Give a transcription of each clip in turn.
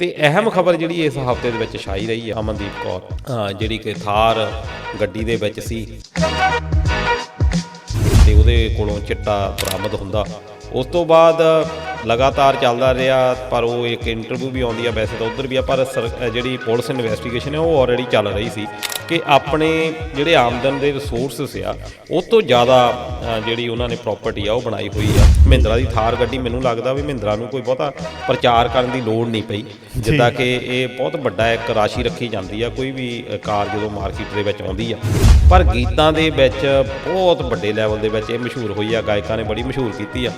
ਤੇ ਅਹਿਮ ਖਬਰ ਜਿਹੜੀ ਇਸ ਹਫ਼ਤੇ ਦੇ ਵਿੱਚ ਛਾਈ ਰਹੀ ਹੈ ਅਮਨਦੀਪ ਕੌਰ ਜਿਹੜੀ ਕਿ ਥਾਰ ਗੱਡੀ ਦੇ ਵਿੱਚ ਸੀ ਤੇ ਉਹਦੇ ਕੋਲੋਂ ਚਿੱਟਾ ਬਰਾਮਦ ਹੁੰਦਾ। ਉਸ ਤੋਂ ਬਾਅਦ ਲਗਾਤਾਰ ਚੱਲਦਾ ਰਿਹਾ ਪਰ ਉਹ ਇੱਕ ਇੰਟਰਵਿਊ ਵੀ ਆਉਂਦੀ ਆ ਵੈਸੇ ਤਾਂ ਉਧਰ ਵੀ ਆ ਪਰ ਜਿਹੜੀ ਪੁਲਿਸ ਇਨਵੈਸਟੀਗੇਸ਼ਨ ਹੈ ਉਹ ਆਲਰੇਡੀ ਚੱਲ ਰਹੀ ਸੀ ਕਿ ਆਪਣੇ ਜਿਹੜੇ ਆਮਦਨ ਦੇ ਰਿਸੋਰਸਸ ਆ ਉਹ ਤੋਂ ਜ਼ਿਆਦਾ ਜਿਹੜੀ ਉਹਨਾਂ ਨੇ ਪ੍ਰਾਪਰਟੀ ਆ ਉਹ ਬਣਾਈ ਹੋਈ ਆ। ਮਹਿੰਦਰਾ ਦੀ ਥਾਰ ਗੱਡੀ ਮੈਨੂੰ ਲੱਗਦਾ ਵੀ ਮਹਿੰਦਰਾ ਨੂੰ ਕੋਈ ਬਹੁਤਾ ਪ੍ਰਚਾਰ ਕਰਨ ਦੀ ਲੋੜ ਨਹੀਂ ਪਈ ਜਿੱਦਾਂ ਕਿ ਇਹ ਬਹੁਤ ਵੱਡਾ ਇੱਕ ਰਾਸ਼ੀ ਰੱਖੀ ਜਾਂਦੀ ਆ ਕੋਈ ਵੀ ਕਾਰ ਜਦੋਂ ਮਾਰਕੀਟ ਦੇ ਵਿੱਚ ਆਉਂਦੀ ਆ। ਪਰ ਗੀਤਾਂ ਦੇ ਵਿੱਚ ਬਹੁਤ ਵੱਡੇ ਲੈਵਲ ਦੇ ਵਿੱਚ ਇਹ ਮਸ਼ਹੂਰ ਹੋਈ ਆ ਗਾਇਕਾਂ ਨੇ ਬੜੀ ਮਸ਼ਹੂਰ ਕੀਤੀ ਆ।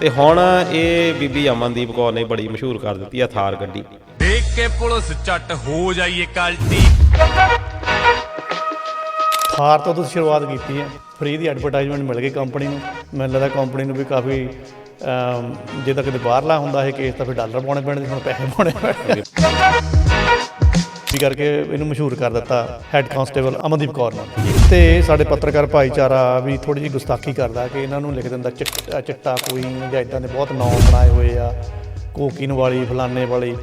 ਤੇ ਹੁਣ ਇਹ ਬੀਬੀ ਅਮਨਦੀਪ ਕੌਰ ਨੇ ਬੜੀ ਮਸ਼ਹੂਰ ਕਰ ਦਿੱਤੀ ਆ ਥਾਰ ਗੱਡੀ। ਦੇਖ ਕੇ ਪੁਲਿਸ ਚੱਟ ਹੋ ਜਾਈਏ ਕਲਟੀ। ਥਾਰ ਤੋਂ ਤੁਸੀਂ ਸ਼ੁਰੂਆਤ ਕੀਤੀ ਹੈ। ਫ੍ਰੀ ਦੀ ਐਡਵਰਟਾਈਜ਼ਮੈਂਟ ਮਿਲ ਗਈ ਕੰਪਨੀ ਨੂੰ। ਮੈਨੂੰ ਲੱਗਦਾ ਕੰਪਨੀ ਨੂੰ ਵੀ ਕਾਫੀ ਜੇ ਤਾਂ ਕਿਤੇ ਬਾਹਰਲਾ ਹੁੰਦਾ ਇਹ ਕੇਸ ਤਾਂ ਫਿਰ ਡਾਲਰ ਪਾਉਣੇ ਪੈਣੇ ਹੁਣ ਪੈਸੇ ਪਾਉਣੇ ਪੈਣੇ ਵੀ ਕਰਕੇ ਇਹਨੂੰ ਮਸ਼ਹੂਰ ਕਰ ਦਿੱਤਾ ਹੈੱਡ ਕਾਂਸਟੇਬਲ ਅਮਨਦੀਪ ਕੌਰ ਨੇ। ਤੇ ਸਾਡੇ ਪੱਤਰਕਾਰ ਭਾਈਚਾਰਾ ਵੀ ਥੋੜੀ ਜਿਹੀ ਗੁਸਤਾਖੀ ਕਰਦਾ ਕਿ ਇਹਨਾਂ ਨੂੰ ਲਿਖ ਦਿੰਦਾ ਚਿੱਟਾ ਚਿੱਟਾ ਕੋਈ ਜਾਂ ਇਦਾਂ ਦੇ ਬਹੁਤ ਨਾਮ ਬਣਾਏ ਹੋਏ ਆ ਕੋਕਿਨ ਵਾਲੀ ਫਲਾਣੇ ਵਾਲੀ।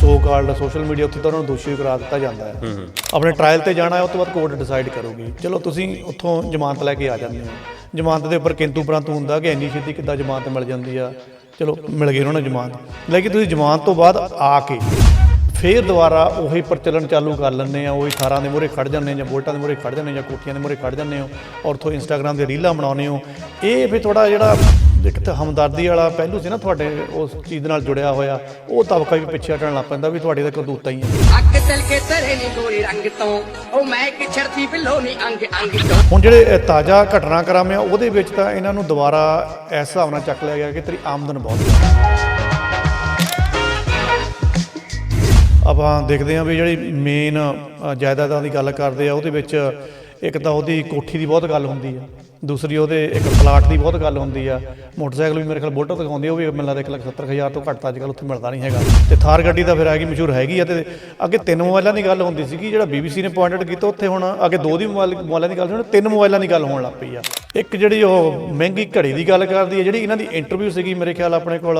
ਸੋ ਕਾਲਡ ਸੋਸ਼ਲ ਮੀਡੀਆ ਉੱਤੇ ਤਾਂ ਉਹਨਾਂ ਨੂੰ ਦੋਸ਼ੀ ਕਰਾ ਦਿੱਤਾ ਜਾਂਦਾ ਹੈ। ਆਪਣੇ ਟ੍ਰਾਇਲ ਤੇ ਜਾਣਾ ਹੈ ਉਸ ਤੋਂ ਬਾਅਦ ਕੋਰਟ ਡਿਸਾਈਡ ਕਰੂਗੀ। ਚਲੋ ਤੁਸੀਂ ਉੱਥੋਂ ਜ਼ਮਾਨਤ ਲੈ ਕੇ ਆ ਜਾਂਦੇ ਹੋ। ਜ਼ਮਾਨਤ ਦੇ ਉੱਪਰ ਕਿੰਤੂ ਪਰੰਤੂ ਹੁੰਦਾ ਕਿ ਇੰਨੀ ਛੇਤੀ ਕਿੱਦਾਂ ਜ਼ਮਾਨਤ ਮਿਲ ਜਾਂਦੀ ਆ? ਚਲੋ ਮਿਲ ਗਈ ਉਹਨਾਂ ਨੂੰ ਜ਼ਮਾਨਤ ਲੇਕਿਨ ਤੁਸੀਂ ਜ਼ਮਾਨਤ ਤੋਂ ਬਾਅਦ ਆ ਕੇ। ਫੇਰ ਦੁਬਾਰਾ ਉਹੀ ਪ੍ਰਚਲਨ ਚਾਲੂ ਕਰ ਲੈਂਦੇ ਆ ਉਹੀ ਥਾਰਾਂ ਦੇ ਮੂਹਰੇ ਖੜ ਜਾਂਦੇ ਜਾਂ ਬੋਲਟਾਂ ਦੇ ਮੂਹਰੇ ਖੜ ਜਾਂਦੇ ਜਾਂ ਕੋਠੀਆਂ ਦੇ ਮੂਹਰੇ ਖੜ ਜਾਂਦੇ ਹੋ ਔਰ ਉੱਥੋਂ ਇੰਸਟਾਗ੍ਰam ਦੇ ਰੀਲਾਂ ਬਣਾਉਂਦੇ ਹੋ। ਇਹ ਫਿਰ ਥੋੜਾ ਜਿਹੜਾ ਇੱਕ ਤਾਂ ਹਮਦਰਦੀ ਵਾਲਾ ਪਹਿਲੂ ਸੀ ਨਾ ਤੁਹਾਡੇ ਉਸ ਚੀਜ਼ ਨਾਲ ਜੁੜਿਆ ਹੋਇਆ ਉਹ ਤਬਕਾ ਵੀ ਪਿੱਛੇ ਹਟਣ ਲੱਗ ਪੈਂਦਾ ਵੀ ਤੁਹਾਡੀ ਤਾਂ ਕਰਤੂਤਾਂ ਹੀ ਆ। ਅੱਗ ਤਲ ਕੇ ਤਰੇ ਨੀ ਗੋਰੇ ਰੰਗ ਤੋਂ ਉਹ ਮੈਂ ਕਿ ਛੜਦੀ ਬਿੱਲੋ ਨੀ ਅੰਗ ਅੰਗ ਤੋਂ। ਹੁਣ ਜਿਹੜੇ ਤਾਜ਼ਾ ਘਟਨਾਕ੍ਰਮ ਆ ਉਹਦੇ ਵਿੱਚ ਤਾਂ ਇਹਨਾਂ ਨੂੰ ਦੁਬਾਰਾ ਇਸ ਹਿਸਾਬ ਨਾਲ ਚੱਕ ਲਿਆ ਗਿਆ ਕਿ ਤੇਰੀ ਆਮਦਨ ਬਹੁਤ ਹੈ ਆਪਾਂ ਦੇਖਦੇ ਹਾਂ ਵੀ ਜਿਹੜੀ ਮੇਨ ਜਾਇਦਾਦਾਂ ਦੀ ਗੱਲ ਕਰਦੇ ਆ, ਉਹਦੇ ਵਿੱਚ ਇੱਕ ਤਾਂ ਉਹਦੀ ਕੋਠੀ ਦੀ ਬਹੁਤ ਗੱਲ ਹੁੰਦੀ ਆ, ਦੂਸਰੀ ਉਹਦੇ ਇੱਕ ਪਲਾਟ ਦੀ ਬਹੁਤ ਗੱਲ ਹੁੰਦੀ ਆ। ਮੋਟਰਸਾਈਕਲ ਵੀ ਮੇਰੇ ਖਿਆਲ ਬੁਲਟ ਦਿਖਾਉਂਦੇ ਉਹ ਵੀ ਮੈਨੂੰ ਲੱਗਦਾ ਇੱਕ ਲੱਖ ਸੱਤਰ ਹਜ਼ਾਰ ਤੋਂ ਘੱਟ ਤਾਂ ਅੱਜ ਕੱਲ੍ਹ ਉੱਥੇ ਮਿਲਦਾ ਨਹੀਂ ਹੈਗਾ। ਤੇ ਥਾਰ ਗੱਡੀ ਤਾਂ ਫਿਰ ਹੈਗੀ ਮਸ਼ਹੂਰ ਹੈਗੀ ਆ, ਤੇ ਅੱਗੇ ਤਿੰਨ ਮੋਬਾਈਲਾਂ ਦੀ ਗੱਲ ਹੁੰਦੀ ਸੀਗੀ, ਜਿਹੜਾ ਬੀਬੀਸੀ ਨੇ ਪੁਆਇੰਟਡ ਕੀਤਾ, ਉੱਥੇ ਹੁਣ ਅੱਗੇ ਦੋ ਦੀ ਮੋਬਾਈਲ, ਮੋਬਾਈਲਾਂ ਦੀ ਗੱਲ ਸੀ ਹੁਣ ਤਿੰਨ ਮੋਬਾਈਲਾਂ ਦੀ ਗੱਲ ਹੋਣ ਲੱਗ ਪਈ ਆ। ਇੱਕ ਜਿਹੜੀ ਉਹ ਮਹਿੰਗੀ ਘੜੀ ਦੀ ਗੱਲ ਕਰਦੀ ਹੈ ਜਿਹੜੀ ਇਹਨਾਂ ਦੀ ਇੰਟਰਵਿਊ ਸੀਗੀ ਮੇਰੇ ਖਿਆਲ ਆਪਣੇ ਕੋਲ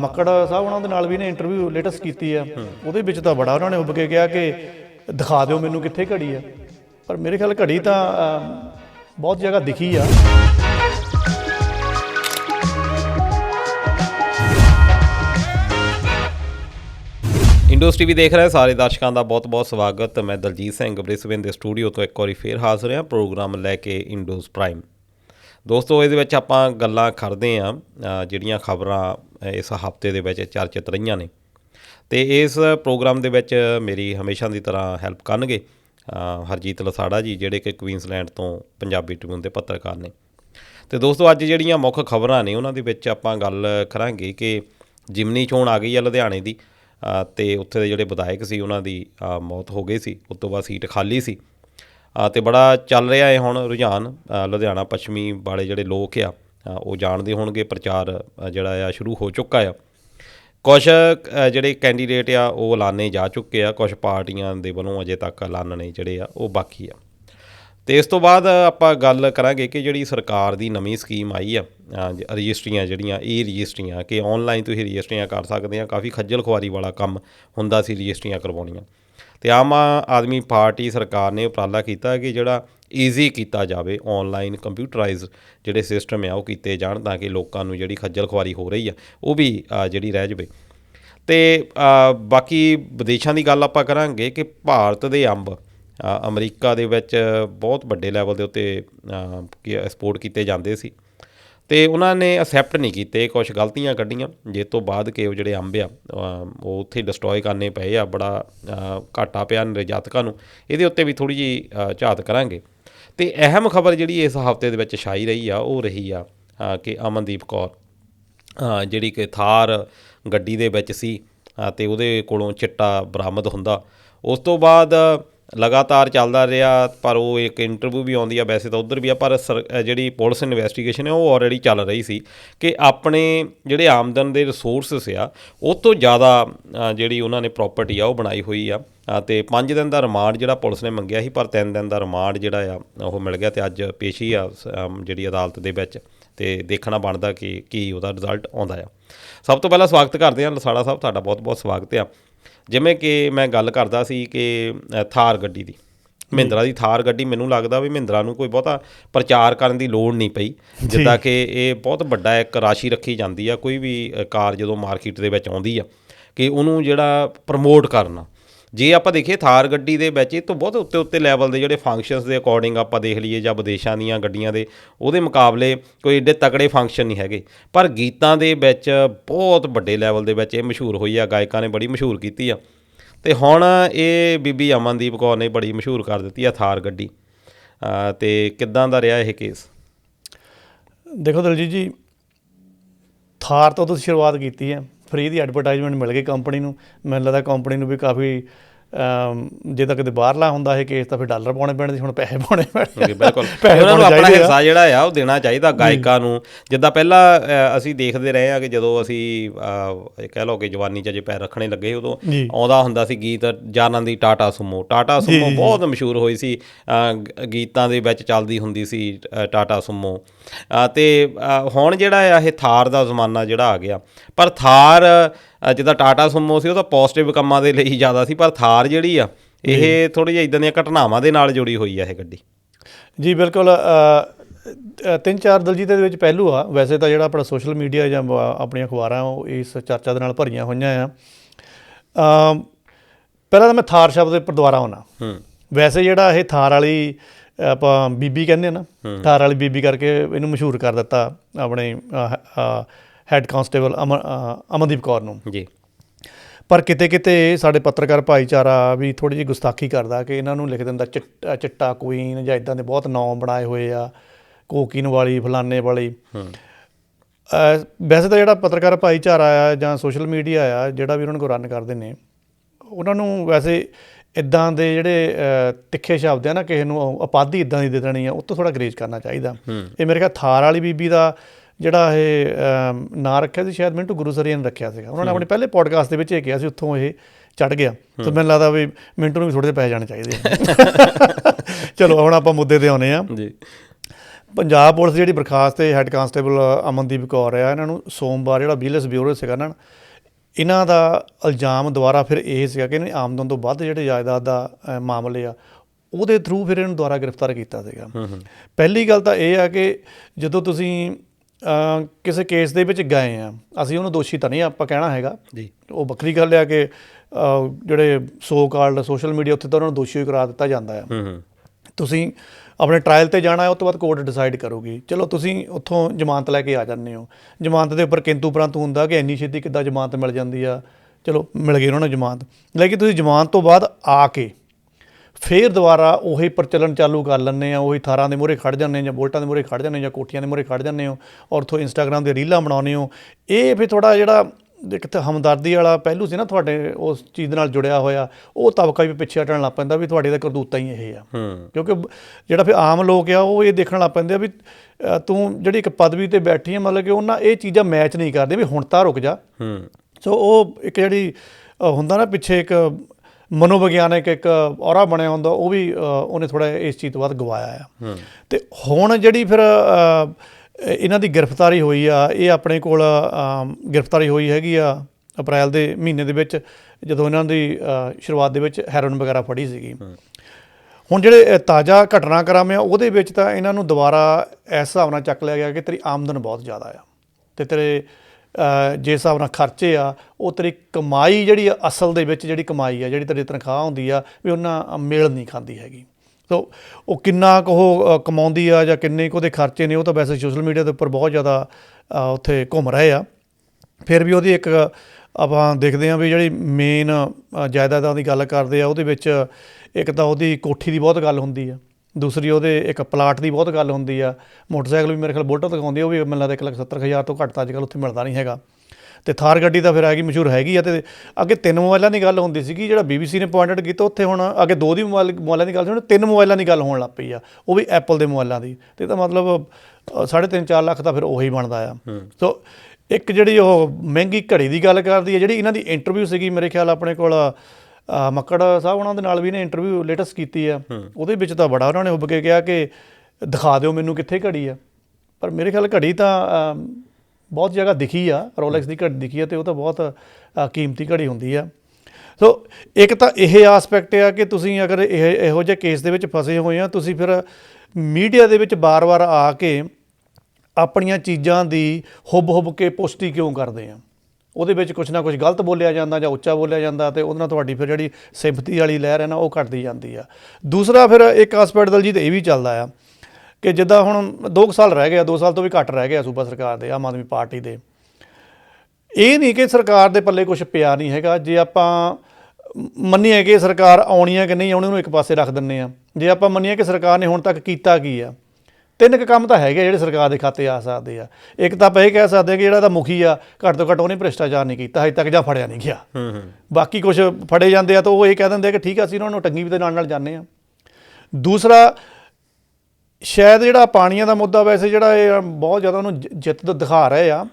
ਮੱਕੜ ਸਾਹਿਬ ਉਹਨਾਂ ਦੇ ਨਾਲ ਵੀ ਨੇ ਇੰਟਰਵਿਊ ਲੇਟੈਸਟ ਕੀਤੀ ਆ। ਉਹਦੇ ਵਿੱਚ ਤਾਂ ਬੜਾ ਉਹਨਾਂ ਨੇ ਉੱਭ ਕੇ ਕਿਹਾ ਕਿ ਦਿਖਾ ਦਿਓ ਮੈਨੂੰ ਕਿੱਥੇ ਘੜੀ ਆ। ਪਰ ਮੇਰੇ ਖਿਆਲ ਘੜੀ ਤਾਂ ਬਹੁਤ ਜਗ੍ਹਾ ਦਿਖੀ ਆ। ਇੰਡੋਸ ਟੀਵੀ ਦੇਖ ਰਹੇ ਸਾਰੇ ਦਰਸ਼ਕਾਂ ਦਾ ਬਹੁਤ-ਬਹੁਤ ਸਵਾਗਤ। ਮੈਂ ਦਲਜੀਤ ਸਿੰਘ ਬ੍ਰਿਸਬੇਨ ਦੇ ਸਟੂਡੀਓ ਤੋਂ ਇੱਕ ਵਾਰੀ ਫੇਰ ਹਾਜ਼ਰ ਹਾਂ। ਪ੍ਰੋਗਰਾਮ ਲੈ ਕੇ ਇੰਡੋਸ ਪ੍ਰਾਈਮ ਦੋਸਤੋ ਇਹਦੇ ਵਿੱਚ ਆਪਾਂ ਗੱਲਾਂ ਕਰਦੇ ਆ ਜਿਹੜੀਆਂ ਖਬਰਾਂ ਇਸ ਹਫ਼ਤੇ ਦੇ ਵਿੱਚ ਚਰਚਿਤ ਰਹੀਆਂ ਨੇ। ਤੇ ਇਸ ਪ੍ਰੋਗਰਾਮ ਦੇ ਵਿੱਚ ਮੇਰੀ ਹਮੇਸ਼ਾ ਦੀ ਤਰ੍ਹਾਂ ਹੈਲਪ ਕਰਨਗੇ ਹਰਜੀਤ ਲਸਾੜਾ ਜੀ ਜਿਹੜੇ ਕਿ ਕੁਈਨਸਲੈਂਡ ਤੋਂ ਪੰਜਾਬੀ ਟ੍ਰਿਬਿਊਨ ਦੇ ਪੱਤਰਕਾਰ ਨੇ। ਤੇ ਦੋਸਤੋ ਅੱਜ ਜਿਹੜੀਆਂ ਮੁੱਖ ਖਬਰਾਂ ਨੇ ਉਹਨਾਂ ਦੇ ਵਿੱਚ ਆਪਾਂ ਗੱਲ ਕਰਾਂਗੇ ਕਿ ਜਿਮਨੀ ਚੋਣ ਆ ਗਈ ਆ ਲੁਧਿਆਣੇ ਦੀ ਅ, ਤੇ ਉੱਥੇ ਦੇ ਜਿਹੜੇ ਵਿਧਾਇਕ ਸੀ ਉਹਨਾਂ ਦੀ ਮੌਤ ਹੋ ਗਈ ਸੀ ਉਸ ਤੋਂ ਬਾਅਦ ਸੀਟ ਖਾਲੀ ਸੀ। ਤੇ ਬੜਾ ਚੱਲ ਰਿਹਾ ਹੈ ਹੁਣ ਰੁਝਾਨ ਲੁਧਿਆਣਾ ਪੱਛਮੀ ਵਾਲੇ ਜਿਹੜੇ ਲੋਕ ਆ ਉਹ ਜਾਣਦੇ ਹੋਣਗੇ ਪ੍ਰਚਾਰ ਜਿਹੜਾ ਆ ਸ਼ੁਰੂ ਹੋ ਚੁੱਕਾ ਆ। ਕੁਝ ਜਿਹੜੇ ਕੈਂਡੀਡੇਟ ਆ, ਉਹ ਐਲਾਨੇ ਜਾ ਚੁੱਕੇ ਆ ਕੁਝ ਪਾਰਟੀਆਂ ਦੇ ਵੱਲੋਂ ਅਜੇ ਤੱਕ ਐਲਾਨਣੇ ਜਿਹੜੇ ਆ, ਉਹ ਬਾਕੀ ਆ। ਤੇ ਇਸ ਤੋਂ ਬਾਅਦ ਆਪਾਂ ਗੱਲ ਕਰਾਂਗੇ ਕਿ ਜਿਹੜੀ ਸਰਕਾਰ ਦੀ ਨਵੀਂ ਸਕੀਮ ਆਈ ਆ ਰਜਿਸਟਰੀਆਂ ਜਿਹੜੀਆਂ ਇਹ ਰਜਿਸਟਰੀਆਂ, ਕਿ ਆਨਲਾਈਨ ਤੁਸੀਂ ਰਜਿਸਟਰੀਆਂ ਕਰ ਸਕਦੇ ਆ, ਕਾਫੀ ਖੱਜਲ ਖੁਆਰੀ ਵਾਲਾ ਕੰਮ ਹੁੰਦਾ ਸੀ ਰਜਿਸਟਰੀਆਂ ਕਰਵਾਉਣੀਆਂ। ਤੇ ਆਮ ਆਦਮੀ ਪਾਰਟੀ ਸਰਕਾਰ ਨੇ ਉਪਰਾਲਾ ਕੀਤਾ ਕਿ ਜਿਹੜਾ ਈਜ਼ੀ ਕੀਤਾ ਜਾਵੇ ਆਨਲਾਈਨ ਕੰਪਿਊਟਰਾਈਜ਼ਡ ਜਿਹੜੇ ਸਿਸਟਮ ਆ ਉਹ ਕੀਤੇ ਜਾਣ ਤਾਂ ਕਿ ਲੋਕਾਂ ਨੂੰ ਜਿਹੜੀ ਖੱਜਲ ਖੁਆਰੀ ਹੋ ਰਹੀ ਆ, ਉਹ ਵੀ ਜਿਹੜੀ ਰਹਿ ਜਾਵੇ। ਤੇ ਬਾਕੀ ਵਿਦੇਸ਼ਾਂ ਦੀ ਗੱਲ ਆਪਾਂ ਕਰਾਂਗੇ ਕਿ ਭਾਰਤ ਦੇ ਅੰਬ ਅਮਰੀਕਾ ਦੇ ਵਿੱਚ ਬਹੁਤ ਵੱਡੇ ਲੈਵਲ ਦੇ ਉੱਤੇ ਐਕਸਪੋਰਟ ਕੀਤੇ ਜਾਂਦੇ ਸੀ। ਤੇ ਉਹਨਾਂ ਨੇ ਅਸੈਪਟ ਨਹੀਂ ਕੀਤੇ ਕੁਝ ਗਲਤੀਆਂ ਕੱਢੀਆਂ। ਜੇ ਤੋਂ ਬਾਅਦ ਕਿ ਉਹ ਜਿਹੜੇ ਅੰਬ ਆ ਉਹ ਉੱਥੇ ਡਿਸਟਰੋਏ ਕਰਨੇ ਪਏ ਆ ਬੜਾ ਘਾਟਾ ਪਿਆ ਨਿਰਯਾਤਕਾਂ ਨੂੰ। ਇਹਦੇ ਉੱਤੇ ਵੀ ਥੋੜੀ ਜੀ ਝਾਤ ਕਰਾਂਗੇ। ਤੇ ਅਹਿਮ ਖਬਰ ਜਿਹੜੀ ਇਸ ਹਫ਼ਤੇ ਦੇ ਵਿੱਚ ਛਾਈ ਰਹੀ ਆ ਉਹ ਰਹੀ ਆ ਕਿ ਅਮਨਦੀਪ ਕੌਰ ਜਿਹੜੀ ਕਿ ਥਾਰ ਗੱਡੀ ਦੇ ਵਿੱਚ ਸੀ ਅ, ਤੇ ਉਹਦੇ ਕੋਲੋਂ ਚਿੱਟਾ ਬਰਾਮਦ ਹੁੰਦਾ। ਉਸ ਤੋਂ ਬਾਅਦ ਲਗਾਤਾਰ ਚੱਲਦਾ ਰਿਹਾ ਪਰ ਉਹ ਇੱਕ ਇੰਟਰਵਿਊ ਵੀ ਆਉਂਦੀ ਆ ਵੈਸੇ ਤਾਂ ਉਧਰ ਵੀ ਆ ਪਰ ਸਰ- ਜਿਹੜੀ ਪੁਲਿਸ ਇਨਵੈਸਟੀਗੇਸ਼ਨ ਹੈ ਉਹ ਆਲਰੇਡੀ ਚੱਲ ਰਹੀ ਸੀ ਕਿ ਆਪਣੇ ਜਿਹੜੇ ਆਮਦਨ ਦੇ ਰਿਸੋਰਸਸ ਆ ਉਹ ਤੋਂ ਜ਼ਿਆਦਾ ਜਿਹੜੀ ਉਹਨਾਂ ਨੇ ਪ੍ਰਾਪਰਟੀ ਆ ਉਹ ਬਣਾਈ ਹੋਈ ਆ। ਅ, ਤੇ 5 ਦਿਨ ਦਾ ਰਿਮਾਂਡ ਜਿਹੜਾ ਪੁਲਿਸ ਨੇ ਮੰਗਿਆ ਸੀ ਪਰ 3 ਦਿਨ ਦਾ ਰਿਮਾਂਡ ਜਿਹੜਾ ਆ ਉਹ ਮਿਲ ਗਿਆ ਤੇ ਅੱਜ ਪੇਸ਼ੀ ਆ ਸ- ਜਿਹੜੀ ਅਦਾਲਤ ਦੇ ਵਿੱਚ ਤੇ ਦੇਖਣਾ ਬਣਦਾ ਕਿ ਕੀ ਉਹਦਾ ਰਿਜ਼ਲਟ ਆਉਂਦਾ ਆ। ਸਭ ਤੋਂ ਪਹਿਲਾਂ ਸਵਾਗਤ ਕਰਦੇ ਹਾਂ ਲਸਾੜਾ ਸਾਹਿਬ ਤੁਹਾਡਾ ਬਹੁਤ-ਬਹੁਤ ਸਵਾਗਤ ਆ। ਜਿਵੇਂ ਕਿ ਮੈਂ ਗੱਲ ਕਰਦਾ ਸੀ ਕਿ ਥਾਰ ਗੱਡੀ ਦੀ। ਮਹਿੰਦਰਾ ਦੀ ਥਾਰ ਗੱਡੀ ਮੈਨੂੰ ਲੱਗਦਾ ਵੀ ਮਹਿੰਦਰਾ ਨੂੰ ਕੋਈ ਬਹੁਤਾ ਪ੍ਰਚਾਰ ਕਰਨ ਦੀ ਲੋੜ ਨਹੀਂ ਪਈ। ਜਿੱਦਾਂ ਕਿ ਇਹ ਬਹੁਤ ਵੱਡਾ ਇੱਕ ਰਾਸ਼ੀ ਰੱਖੀ ਜਾਂਦੀ ਆ ਕੋਈ ਵੀ ਕਾਰ ਜਦੋਂ ਮਾਰਕੀਟ ਦੇ ਵਿੱਚ ਆਉਂਦੀ ਆ ਕਿ ਉਹਨੂੰ ਜਿਹੜਾ ਪ੍ਰਮੋਟ ਕਰਨਾ। ਜੇ ਆਪਾਂ ਦੇਖੀਏ ਥਾਰ ਗੱਡੀ ਦੇ ਵਿੱਚ ਇਹ ਤੋਂ ਬਹੁਤ ਉੱਤੇ ਉੱਤੇ ਲੈਵਲ ਦੇ ਜਿਹੜੇ ਫੰਕਸ਼ਨਸ ਦੇ ਅਕੋਰਡਿੰਗ ਆਪਾਂ ਦੇਖ ਲਈਏ ਜਾਂ ਵਿਦੇਸ਼ਾਂ ਦੀਆਂ ਗੱਡੀਆਂ ਦੇ ਉਹਦੇ ਮੁਕਾਬਲੇ ਕੋਈ ਏਡੇ ਤਕੜੇ ਫੰਕਸ਼ਨ ਨਹੀਂ ਹੈਗੇ। ਪਰ ਗੀਤਾਂ ਦੇ ਵਿੱਚ ਬਹੁਤ ਵੱਡੇ ਲੈਵਲ ਦੇ ਵਿੱਚ ਇਹ ਮਸ਼ਹੂਰ ਹੋਈ ਆ ਗਾਇਕਾਂ ਨੇ ਬੜੀ ਮਸ਼ਹੂਰ ਕੀਤੀ ਆ। ਤੇ ਹੁਣ ਇਹ ਬੀਬੀ ਅਮਨਦੀਪ ਕੌਰ ਨੇ ਬੜੀ ਮਸ਼ਹੂਰ ਕਰ ਦਿੱਤੀ ਆ ਥਾਰ ਗੱਡੀ। ਅ, ਤੇ ਕਿੱਦਾਂ ਦਾ ਰਿਹਾ ਇਹ ਕੇਸ ਦੇਖੋ ਦਲਜੀਤ ਜੀ ਥਾਰ ਤੋਂ ਤੁਸੀਂ ਸ਼ੁਰੂਆਤ ਕੀਤੀ ਹੈ। ਫ੍ਰੀ ਦੀ ਐਡਵਰਟਾਈਜ਼ਮੈਂਟ ਮਿਲ ਗਈ ਕੰਪਨੀ ਨੂੰ। ਮੈਨੂੰ ਲੱਗਦਾ ਕੰਪਨੀ ਨੂੰ ਵੀ ਕਾਫੀ ਜੇ ਤਾਂ ਕਿਤੇ ਬਾਹਰਲਾ ਹੁੰਦਾ ਇਹ ਕੇਸ ਤਾਂ ਫਿਰ ਡਾਲਰ ਪਾਉਣੇ ਪੈਣੇ ਸੀ ਹੁਣ ਪੈਸੇ ਪਾਉਣੇ ਪੈਣੇ ਬਿਲਕੁਲ। ਉਹਨਾਂ ਨੂੰ ਆਪਣਾ। ਹਿੱਸਾ ਜਿਹੜਾ ਆ ਉਹ ਦੇਣਾ ਚਾਹੀਦਾ ਗਾਇਕਾਂ ਨੂੰ। ਜਿੱਦਾਂ ਪਹਿਲਾਂ ਅਸੀਂ ਦੇਖਦੇ ਰਹੇ ਆ ਕਿ ਜਦੋਂ ਅਸੀਂ ਕਹਿ ਲਓ ਕਿ ਜਵਾਨੀ 'ਚ ਜੇ ਪੈਰ ਰੱਖਣੇ ਲੱਗੇ ਉਦੋਂ। ਆਉਂਦਾ ਹੁੰਦਾ ਸੀ ਗੀਤ ਜਾਨਾਂ ਦੀ ਟਾਟਾ ਸੁਮੋ। ਟਾਟਾ ਸੁਮੋ ਬਹੁਤ ਮਸ਼ਹੂਰ ਹੋਈ ਸੀ। ਗੀਤਾਂ ਦੇ ਵਿੱਚ ਚੱਲਦੀ ਹੁੰਦੀ ਸੀ ਟਾਟਾ ਸੁਮੋ। ਤੇ ਹੁਣ ਜਿਹੜਾ ਆ ਇਹ ਥਾਰ ਦਾ ਜ਼ਮਾਨਾ ਜਿਹੜਾ ਆ ਗਿਆ। ਪਰ ਥਾਰ ਜਿੱਦਾਂ ਟਾਟਾ ਸੁਮੋ ਸੀ ਉਹ ਤਾਂ ਪੋਜ਼ਿਟਿਵ ਕੰਮਾਂ ਦੇ ਲਈ ਜ਼ਿਆਦਾ ਸੀ ਪਰ ਥਾਰ ਜਿਹੜੀ ਆ ਇਹ ਥੋੜੀ ਜਿਹੀ ਇਦਾਂ ਦੀਆਂ ਘਟਨਾਵਾਂ ਦੇ ਨਾਲ ਜੁੜੀ ਹੋਈ ਆ ਇਹ ਗੱਡੀ। ਜੀ ਬਿਲਕੁਲ ਤਿੰਨ ਚਾਰ ਦਲਜੀਤ ਦੇ ਵਿੱਚ ਪਹਿਲੂ ਆ। ਵੈਸੇ ਤਾਂ ਜਿਹੜਾ ਆਪਣਾ ਸੋਸ਼ਲ ਮੀਡੀਆ ਜਾਂ ਆਪਣੀਆਂ ਅਖਬਾਰਾਂ ਉਹ ਇਸ ਚਰਚਾ ਦੇ ਨਾਲ ਭਰੀਆਂ ਹੋਈਆਂ ਆ। ਪਹਿਲਾਂ ਤਾਂ ਮੈਂ ਥਾਰ ਸ਼ਬਦ ਦੇ ਉੱਪਰ ਦੁਬਾਰਾ ਆਉਣਾ। ਹੂੰ। ਵੈਸੇ ਜਿਹੜਾ ਇਹ ਥਾਰ ਵਾਲੀ ਆਪਾਂ ਬੀਬੀ ਕਹਿੰਦੇ ਆ ਨਾ ਥਾਰ ਵਾਲੀ ਬੀਬੀ ਕਰਕੇ ਇਹਨੂੰ ਮਸ਼ਹੂਰ ਕਰ ਦਿੱਤਾ ਆਪਣੇ ਹੈੱਡ ਕਾਂਸਟੇਬਲ ਅਮਨਦੀਪ ਕੌਰ ਨੂੰ। ਜੀ। ਪਰ ਕਿਤੇ ਕਿਤੇ ਸਾਡੇ ਪੱਤਰਕਾਰ ਭਾਈਚਾਰਾ ਵੀ ਥੋੜੀ ਜਿਹੀ ਗੁਸਤਾਖੀ ਕਰਦਾ ਕਿ ਇਹਨਾਂ ਨੂੰ ਲਿਖ ਦਿੰਦਾ ਚਿੱਟ- ਕੁਈਨ ਜਾਂ ਇਦਾਂ ਦੇ ਬਹੁਤ ਨਾਮ ਬਣਾਏ ਹੋਏ ਆ ਕੋਕੀਨ ਵਾਲੀ ਫਲਾਣੇ ਵਾਲੀ। ਵੈਸੇ ਤਾਂ ਜਿਹੜਾ ਪੱਤਰਕਾਰ ਭਾਈਚਾਰਾ ਆ ਜਾਂ ਸੋਸ਼ਲ ਮੀਡੀਆ ਆ ਜਿਹੜਾ ਵੀ ਉਹਨਾਂ ਨੂੰ ਰਨ ਕਰਦੇ ਨੇ ਉਹਨਾਂ ਨੂੰ ਵੈਸੇ ਇਦਾਂ ਦੇ ਜਿਹੜੇ ਤਿੱਖੇ ਸ਼ਬਦ ਆ ਨਾ ਕਿਸੇ ਨੂੰ ਉਪਾਧੀ ਇਦਾਂ ਦੀ ਦੇ ਦੇਣੀ ਆ ਉਹ ਤੋਂ ਥੋੜਾ ਗਰੇਜ ਕਰਨਾ ਚਾਹੀਦਾ। ਇਹ ਮੇਰੇ ਖਿਆਲ ਥਾਰ ਵਾਲੀ ਬੀਬੀ ਦਾ ਜਿਹੜਾ ਇਹ ਨਾਂ ਰੱਖਿਆ ਸੀ ਸ਼ਾਇਦ ਮਿੰਟੂ ਗੁਰੂਸਰੀਆ ਨੇ ਰੱਖਿਆ ਸੀਗਾ। ਉਹਨਾਂ ਨੇ ਆਪਣੇ ਪਹਿਲੇ ਪੋਡਕਾਸਟ ਦੇ ਵਿੱਚ ਇਹ ਕਿਹਾ ਸੀ ਉੱਥੋਂ ਇਹ ਚੜ ਗਿਆ। ਤੇ ਮੈਨੂੰ ਲੱਗਦਾ ਵੀ ਮਿੰਟੂ ਨੂੰ ਵੀ ਥੋੜੇ ਜਿਹੇ ਪੈਸੇ ਜਾਣੇ ਚਾਹੀਦੇ ਚਲੋ ਹੁਣ ਆਪਾਂ ਮੁੱਦੇ ਤੇ ਆਉਨੇ ਆ ਜੀ। ਪੰਜਾਬ ਪੁਲਿਸ ਜਿਹੜੀ ਬਰਖਾਸਤ ਤੇ ਹੈੱਡ ਕਾਂਸਟੇਬਲ ਅਮਨਦੀਪ ਕੌਰ ਆ ਇਹਨਾਂ ਨੂੰ ਸੋਮਵਾਰ ਜਿਹੜਾ ਵਿਜੀਲੈਂਸ ਬਿਊਰੋ ਸੀਗਾ ਨਾ ਇਹਨਾਂ ਦਾ ਇਲਜ਼ਾਮ ਦੁਬਾਰਾ ਫਿਰ ਇਹ ਸੀਗਾ ਕਿ ਇਹਨੇ ਆਮਦਨ ਤੋਂ ਵੱਧ ਜਿਹੜੇ ਜਾਇਦਾਦ ਦਾ ਮਾਮਲੇ ਆ ਉਹਦੇ ਥਰੂ ਫਿਰ ਇਹਨੂੰ ਦੁਬਾਰਾ ਗ੍ਰਿਫਤਾਰ ਕੀਤਾ ਸੀਗਾ। ਪਹਿਲੀ ਗੱਲ ਤਾਂ ਇਹ ਆ ਕਿ ਜਦੋਂ ਤੁਸੀਂ ਕਿਸੇ ਕੇਸ ਦੇ ਵਿੱਚ ਗਏ ਆ। ਅਸੀਂ ਉਹਨੂੰ ਦੋਸ਼ੀ ਤਾਂ ਨਹੀਂ ਆਪਾਂ ਕਹਿਣਾ ਹੈਗਾ। ਜੀ। ਉਹ ਵੱਖਰੀ ਗੱਲ ਆ ਕਿ ਜਿਹੜੇ ਸੋ ਕਾਲਡ ਸੋਸ਼ਲ ਮੀਡੀਆ ਉੱਤੇ ਤਾਂ ਉਹਨਾਂ ਨੂੰ ਦੋਸ਼ੀ ਹੀ ਕਰਾ ਦਿੱਤਾ ਜਾਂਦਾ ਆ। ਤੁਸੀਂ ਆਪਣੇ ਟ੍ਰਾਇਲ ਤੇ ਜਾਣਾ ਹੈ ਉਸ ਤੋਂ ਬਾਅਦ ਕੋਰਟ ਡਿਸਾਈਡ ਕਰੂਗੀ। ਚਲੋ ਤੁਸੀਂ ਉੱਥੋਂ ਜ਼ਮਾਨਤ ਲੈ ਕੇ ਆ ਜਾਂਦੇ ਹੋ। ਜ਼ਮਾਨਤ ਦੇ ਉੱਪਰ ਕਿੰਤੂ ਪ੍ਰੰਤੂ ਹੁੰਦਾ ਕਿ ਇੰਨੀ ਛੇਤੀ ਕਿੱਦਾਂ ਜ਼ਮਾਨਤ ਮਿਲ ਜਾਂਦੀ ਆ। ਚਲੋ ਮਿਲ ਗਈ ਉਹਨਾਂ ਨੂੰ ਜ਼ਮਾਨਤ। ਲੇਕਿਨ ਤੁਸੀਂ ਜ਼ਮਾਨਤ ਤੋਂ ਬਾਅਦ ਆ ਕੇ ਫੇਰ ਦੁਬਾਰਾ ਉਹੀ ਪ੍ਰਚਲਨ ਚਾਲੂ ਕਰ ਲੈਂਦੇ ਆ ਉਹੀ ਥਾਰਾਂ ਦੇ ਮੂਹਰੇ ਖੜ ਜਾਂਦੇ ਆ ਜਾਂ ਬੋਲਟਾਂ ਦੇ ਮੂਹਰੇ ਖੜ ਜਾਂਦੇ ਆ ਜਾਂ ਕੋਠੀਆਂ ਦੇ ਮੂਹਰੇ ਖੜ ਜਾਂਦੇ ਹੋ ਔਰ ਉੱਥੋਂ ਇੰਸਟਾਗ੍ਰam ਦੇ ਰੀਲਾਂ ਬਣਾਉਂਦੇ ਹੋ। ਇਹ ਫਿਰ ਥੋੜਾ ਜਿਹੜਾ ਇੱਕ ਤਾਂ ਹਮਦਰਦੀ ਵਾਲਾ ਪਹਿਲੂ ਸੀ ਨਾ ਤੁਹਾਡੇ ਉਸ ਚੀਜ਼ ਦੇ ਨਾਲ ਜੁੜਿਆ ਹੋਇਆ ਉਹ ਤਬਕਾ ਵੀ ਪਿੱਛੇ ਹਟਣ ਲੱਗ ਪੈਂਦਾ ਵੀ ਤੁਹਾਡੇ ਦਾ ਕਰਤੂਤਾਂ ਹੀ ਇਹ ਆ। ਹੂੰ। ਕਿਉਂਕਿ ਜਿਹੜਾ ਫਿਰ ਆਮ ਲੋਕ ਆ ਉਹ ਇਹ ਦੇਖਣ ਲੱਗ ਪੈਂਦੇ ਆ ਵੀ ਤੂੰ ਜਿਹੜੀ ਇੱਕ ਪਦਵੀ ਤੇ ਬੈਠੀ ਹੈ ਮਤਲਬ ਕਿ ਉਹਨਾਂ ਇਹ ਚੀਜ਼ਾਂ ਮੈਚ ਨਹੀਂ ਕਰਦੇ ਵੀ ਹੁਣ ਤਾਂ ਰੁਕ ਜਾ। ਹੂੰ। ਸੋ ਉਹ ਇੱਕ ਜਿਹੜੀ ਹੁੰਦਾ ਨਾ ਪਿੱਛੇ ਇੱਕ ਮਨੋਵਿਗਿਆਨਕ ਇੱਕ ਔਰਾ ਬਣਿਆ ਹੁੰਦਾ ਉਹ ਵੀ ਉਹਨੇ ਥੋੜਾ ਇਸ ਚੀਜ਼ ਤੋਂ ਬਾਅਦ ਗਵਾਇਆ ਆ। ਤੇ ਹੁਣ ਜਿਹੜੀ ਫਿਰ ਇਹਨਾਂ ਦੀ ਗ੍ਰਿਫਤਾਰੀ ਹੋਈ ਆ ਇਹ ਆਪਣੇ ਕੋਲ ਗ੍ਰਿਫਤਾਰੀ ਹੋਈ ਹੈਗੀ ਆ ਅਪ੍ਰੈਲ ਦੇ ਮਹੀਨੇ ਦੇ ਵਿੱਚ ਜਦੋਂ ਇਹਨਾਂ ਦੀ ਸ਼ੁਰੂਆਤ ਦੇ ਵਿੱਚ ਹੈਰੋਇਨ ਵਗੈਰਾ ਫੜੀ ਸੀਗੀ। ਹੁਣ ਜਿਹੜੇ ਤਾਜ਼ਾ ਘਟਨਾਕ੍ਰਮ ਆ ਉਹਦੇ ਵਿੱਚ ਤਾਂ ਇਹਨਾਂ ਨੂੰ ਦੁਬਾਰਾ ਇਸ ਹਿਸਾਬ ਨਾਲ ਚੱਕ ਲਿਆ ਗਿਆ ਕਿ ਤੇਰੀ ਆਮਦਨ ਬਹੁਤ ਜ਼ਿਆਦਾ ਆ। ਤੇ ਤੇਰੇ ਅ, ਜਿਸ ਹਿਸਾਬ ਨਾਲ ਖਰਚੇ ਆ ਉਹ ਤੇਰੀ ਕਮਾਈ ਜਿਹੜੀ ਅਸਲ ਦੇ ਵਿੱਚ ਜਿਹੜੀ ਕਮਾਈ ਆ ਜਿਹੜੀ ਤੇਰੀ ਤਨਖਾਹ ਹੁੰਦੀ ਆ ਵੀ ਉਹਨਾਂ ਮੇਲ ਨਹੀਂ ਖਾਂਦੀ ਹੈਗੀ। ਸੋ ਉਹ ਕਿੰਨਾ ਕੁ ਉਹ ਕਮਾਉਂਦੀ ਆ ਜਾਂ ਕਿੰਨੇ ਕੁ ਉਹਦੇ ਖਰਚੇ ਨੇ ਉਹ ਤਾਂ ਵੈਸੇ ਸੋਸ਼ਲ ਮੀਡੀਆ ਦੇ ਉੱਪਰ ਬਹੁਤ ਜ਼ਿਆਦਾ ਉੱਥੇ ਘੁੰਮ ਰਹੇ ਆ। ਫਿਰ ਵੀ ਉਹਦੀ ਇੱਕ ਆਪਾਂ ਦੇਖਦੇ ਹਾਂ ਵੀ ਜਿਹੜੀ ਮੇਨ ਜਾਇਦਾਦਾਂ ਦੀ ਗੱਲ ਕਰਦੇ ਆ ਉਹਦੇ ਵਿੱਚ ਇੱਕ ਤਾਂ ਉਹਦੀ ਕੋਠੀ ਦੀ ਬਹੁਤ ਗੱਲ ਹੁੰਦੀ ਆ। ਦੂਸਰੀ ਉਹਦੇ ਇੱਕ ਪਲਾਟ ਦੀ ਬਹੁਤ ਗੱਲ ਹੁੰਦੀ ਆ ਮੋਟਰਸਾਈਕਲ ਵੀ ਮੇਰੇ ਖਿਆਲ ਬੁਲਟ ਦਿਖਾਉਂਦੇ ਉਹ ਵੀ ਮੈਨੂੰ ਲੱਗਦਾ ਇੱਕ ਲੱਖ ਸੱਤਰ ਕੁ ਹਜ਼ਾਰ ਤੋਂ ਘੱਟ ਤਾਂ ਅੱਜ ਕੱਲ੍ਹ ਉੱਥੇ ਮਿਲਦਾ ਨਹੀਂ ਹੈਗਾ। ਤੇ ਥਾਰ ਗੱਡੀ ਤਾਂ ਫਿਰ ਹੈਗੀ ਮਸ਼ਹੂਰ ਹੈਗੀ ਆ ਤੇ ਅੱਗੇ ਤਿੰਨ ਮੋਬਾਈਲਾਂ ਦੀ ਗੱਲ ਹੁੰਦੀ ਸੀਗੀ ਜਿਹੜਾ BBC ਨੇ ਪੁਆਇੰਟਡ ਕੀਤਾ ਉੱਥੇ ਹੁਣ ਅੱਗੇ ਦੋ ਦੀ ਮੋਬਾਈਲ ਦੀ ਗੱਲ ਸੀ ਹੁਣ ਤਿੰਨ ਮੋਬਾਈਲਾਂ ਦੀ ਗੱਲ ਹੋਣ ਲੱਗ ਪਈ ਆ ਉਹ ਵੀ ਐਪਲ ਦੇ ਮੋਬਾਈਲਾਂ ਦੀ। ਤੇ ਇਹਦਾ ਮਤਲਬ ਅ, ਸਾਢੇ ਤਿੰਨ 4 ਲੱਖ ਤਾਂ ਫਿਰ ਉਹੀ ਬਣਦਾ ਆ। ਸੋ ਇੱਕ ਜਿਹੜੀ ਉਹ ਮਹਿੰਗੀ ਘੜੀ ਦੀ ਗੱਲ ਕਰਦੀ ਹੈ ਜਿਹੜੀ ਇਹਨਾਂ ਦੀ ਇੰਟਰਵਿਊ ਸੀਗੀ ਮੇਰੇ ਖਿਆਲ ਆਪਣੇ ਕੋਲ ਮੱਕੜ ਸਾਹਿਬ ਉਹਨਾਂ ਦੇ ਨਾਲ ਵੀ ਨੇ ਇੰਟਰਵਿਊ ਲੇਟੈਸਟ ਕੀਤੀ ਆ। ਉਹਦੇ ਵਿੱਚ ਤਾਂ ਬੜਾ ਉਹਨਾਂ ਨੇ ਉੱਭ ਕੇ ਕਿਹਾ ਕਿ ਦਿਖਾ ਦਿਓ ਮੈਨੂੰ ਕਿੱਥੇ ਘੜੀ ਆ। ਪਰ ਮੇਰੇ ਖਿਆਲ ਘੜੀ ਤਾਂ ਬਹੁਤ ਜਗ੍ਹਾ ਦਿਖੀ ਆ ਰੋਲੈਕਸ ਦੀ ਘੜੀ ਦਿਖੀ ਆ ਤੇ ਉਹ ਤਾਂ ਬਹੁਤ ਕੀਮਤੀ ਘੜੀ ਹੁੰਦੀ ਆ। ਸੋ ਇੱਕ ਤਾਂ ਇਹ ਆਸਪੈਕਟ ਆ ਕਿ ਤੁਸੀਂ ਅਗਰ ਇਹ ਇਹੋ ਜਿਹੇ ਕੇਸ ਦੇ ਵਿੱਚ ਫਸੇ ਹੋਏ ਆ ਤੁਸੀਂ ਫਿਰ ਮੀਡੀਆ ਦੇ ਵਿੱਚ ਬਾਰ-ਬਾਰ ਆ ਕੇ ਆਪਣੀਆਂ ਚੀਜ਼ਾਂ ਦੀ ਹੁਬ-ਹੁਬ ਕੇ ਪੁਸ਼ਟੀ ਕਿਉਂ ਕਰਦੇ ਆ? ਉਹਦੇ ਵਿੱਚ ਕੁਝ ਨਾ ਕੁਝ ਗਲਤ ਬੋਲਿਆ ਜਾਂਦਾ ਜਾਂ ਉੱਚਾ ਬੋਲਿਆ ਜਾਂਦਾ ਤੇ ਉਹਦੇ ਨਾਲ ਤੁਹਾਡੀ ਫਿਰ ਜਿਹੜੀ ਸਿੰਪਥੀ ਵਾਲੀ ਲਹਿਰ ਹੈ ਨਾ ਉਹ ਘਟਦੀ ਜਾਂਦੀ ਆ। ਦੂਸਰਾ ਫਿਰ ਇੱਕ ਆਸਪੈਕਟ ਦਲਜੀਤ ਇਹ ਵੀ ਚੱਲਦਾ ਆ ਕਿ ਜਿੱਦਾਂ ਹੁਣ 2 ਸਾਲ ਰਹਿ ਗਏ ਆ 2 ਸਾਲ ਤੋਂ ਵੀ ਘੱਟ ਰਹਿ ਗਏ ਆ ਸੂਬਾ ਸਰਕਾਰ ਦੇ, ਆਮ ਆਦਮੀ ਪਾਰਟੀ ਦੇ। ਇਹ ਨਹੀਂ ਕਿ ਸਰਕਾਰ ਦੇ ਪੱਲੇ ਕੁਝ ਪਿਆ ਨਹੀਂ ਹੈਗਾ, ਜੇ ਆਪਾਂ ਮੰਨੀਏ ਕਿ ਸਰਕਾਰ ਆਉਣੀ ਹੈ ਕਿ ਨਹੀਂ ਆਉਣੀ, ਉਹਨੂੰ ਇੱਕ ਪਾਸੇ ਰੱਖ ਦਿੰਨੇ ਆ। ਜੇ ਆਪਾਂ ਮੰਨੀਏ ਕਿ ਸਰਕਾਰ ਨੇ ਹੁਣ ਤੱਕ ਕੀਤਾ ਕੀ ਆ ਤਿੰਨ ਕੁ ਕੰਮ ਤਾਂ ਹੈਗੇ ਜਿਹੜੇ ਸਰਕਾਰ ਦੇ ਖਾਤੇ ਆ ਸਕਦੇ ਆ। ਇੱਕ ਤਾਂ ਆਪਾਂ ਇਹ ਕਹਿ ਸਕਦੇ ਆ ਕਿ ਜਿਹੜਾ ਤਾਂ ਮੁਖੀ ਆ ਘੱਟ ਤੋਂ ਘੱਟ ਉਹਨੇ ਭ੍ਰਿਸ਼ਟਾਚਾਰ ਨਹੀਂ ਕੀਤਾ ਹਜੇ ਤੱਕ ਜਾਂ ਫੜਿਆ ਨਹੀਂ ਗਿਆ। ਹੂੰ ਹੂੰ। ਬਾਕੀ ਕੁਝ ਫੜੇ ਜਾਂਦੇ ਆ ਤਾਂ ਉਹ ਇਹ ਕਹਿ ਦਿੰਦੇ ਆ ਕਿ ਠੀਕ ਆ ਅਸੀਂ ਉਹਨਾਂ ਨੂੰ ਟੰਗੀ ਵੀ ਦੇ ਨਾਲ ਨਾਲ ਜਾਂਦੇ ਆ। ਦੂਸਰਾ ਸ਼ਾਇਦ ਜਿਹੜਾ ਪਾਣੀਆਂ ਦਾ ਮੁੱਦਾ ਵੈਸੇ ਜਿਹੜਾ ਇਹ ਬਹੁਤ ਜ਼ਿਆਦਾ ਉਹਨੂੰ ਜਿੱਤ ਦਿਖਾ ਰਹੇ ਆ।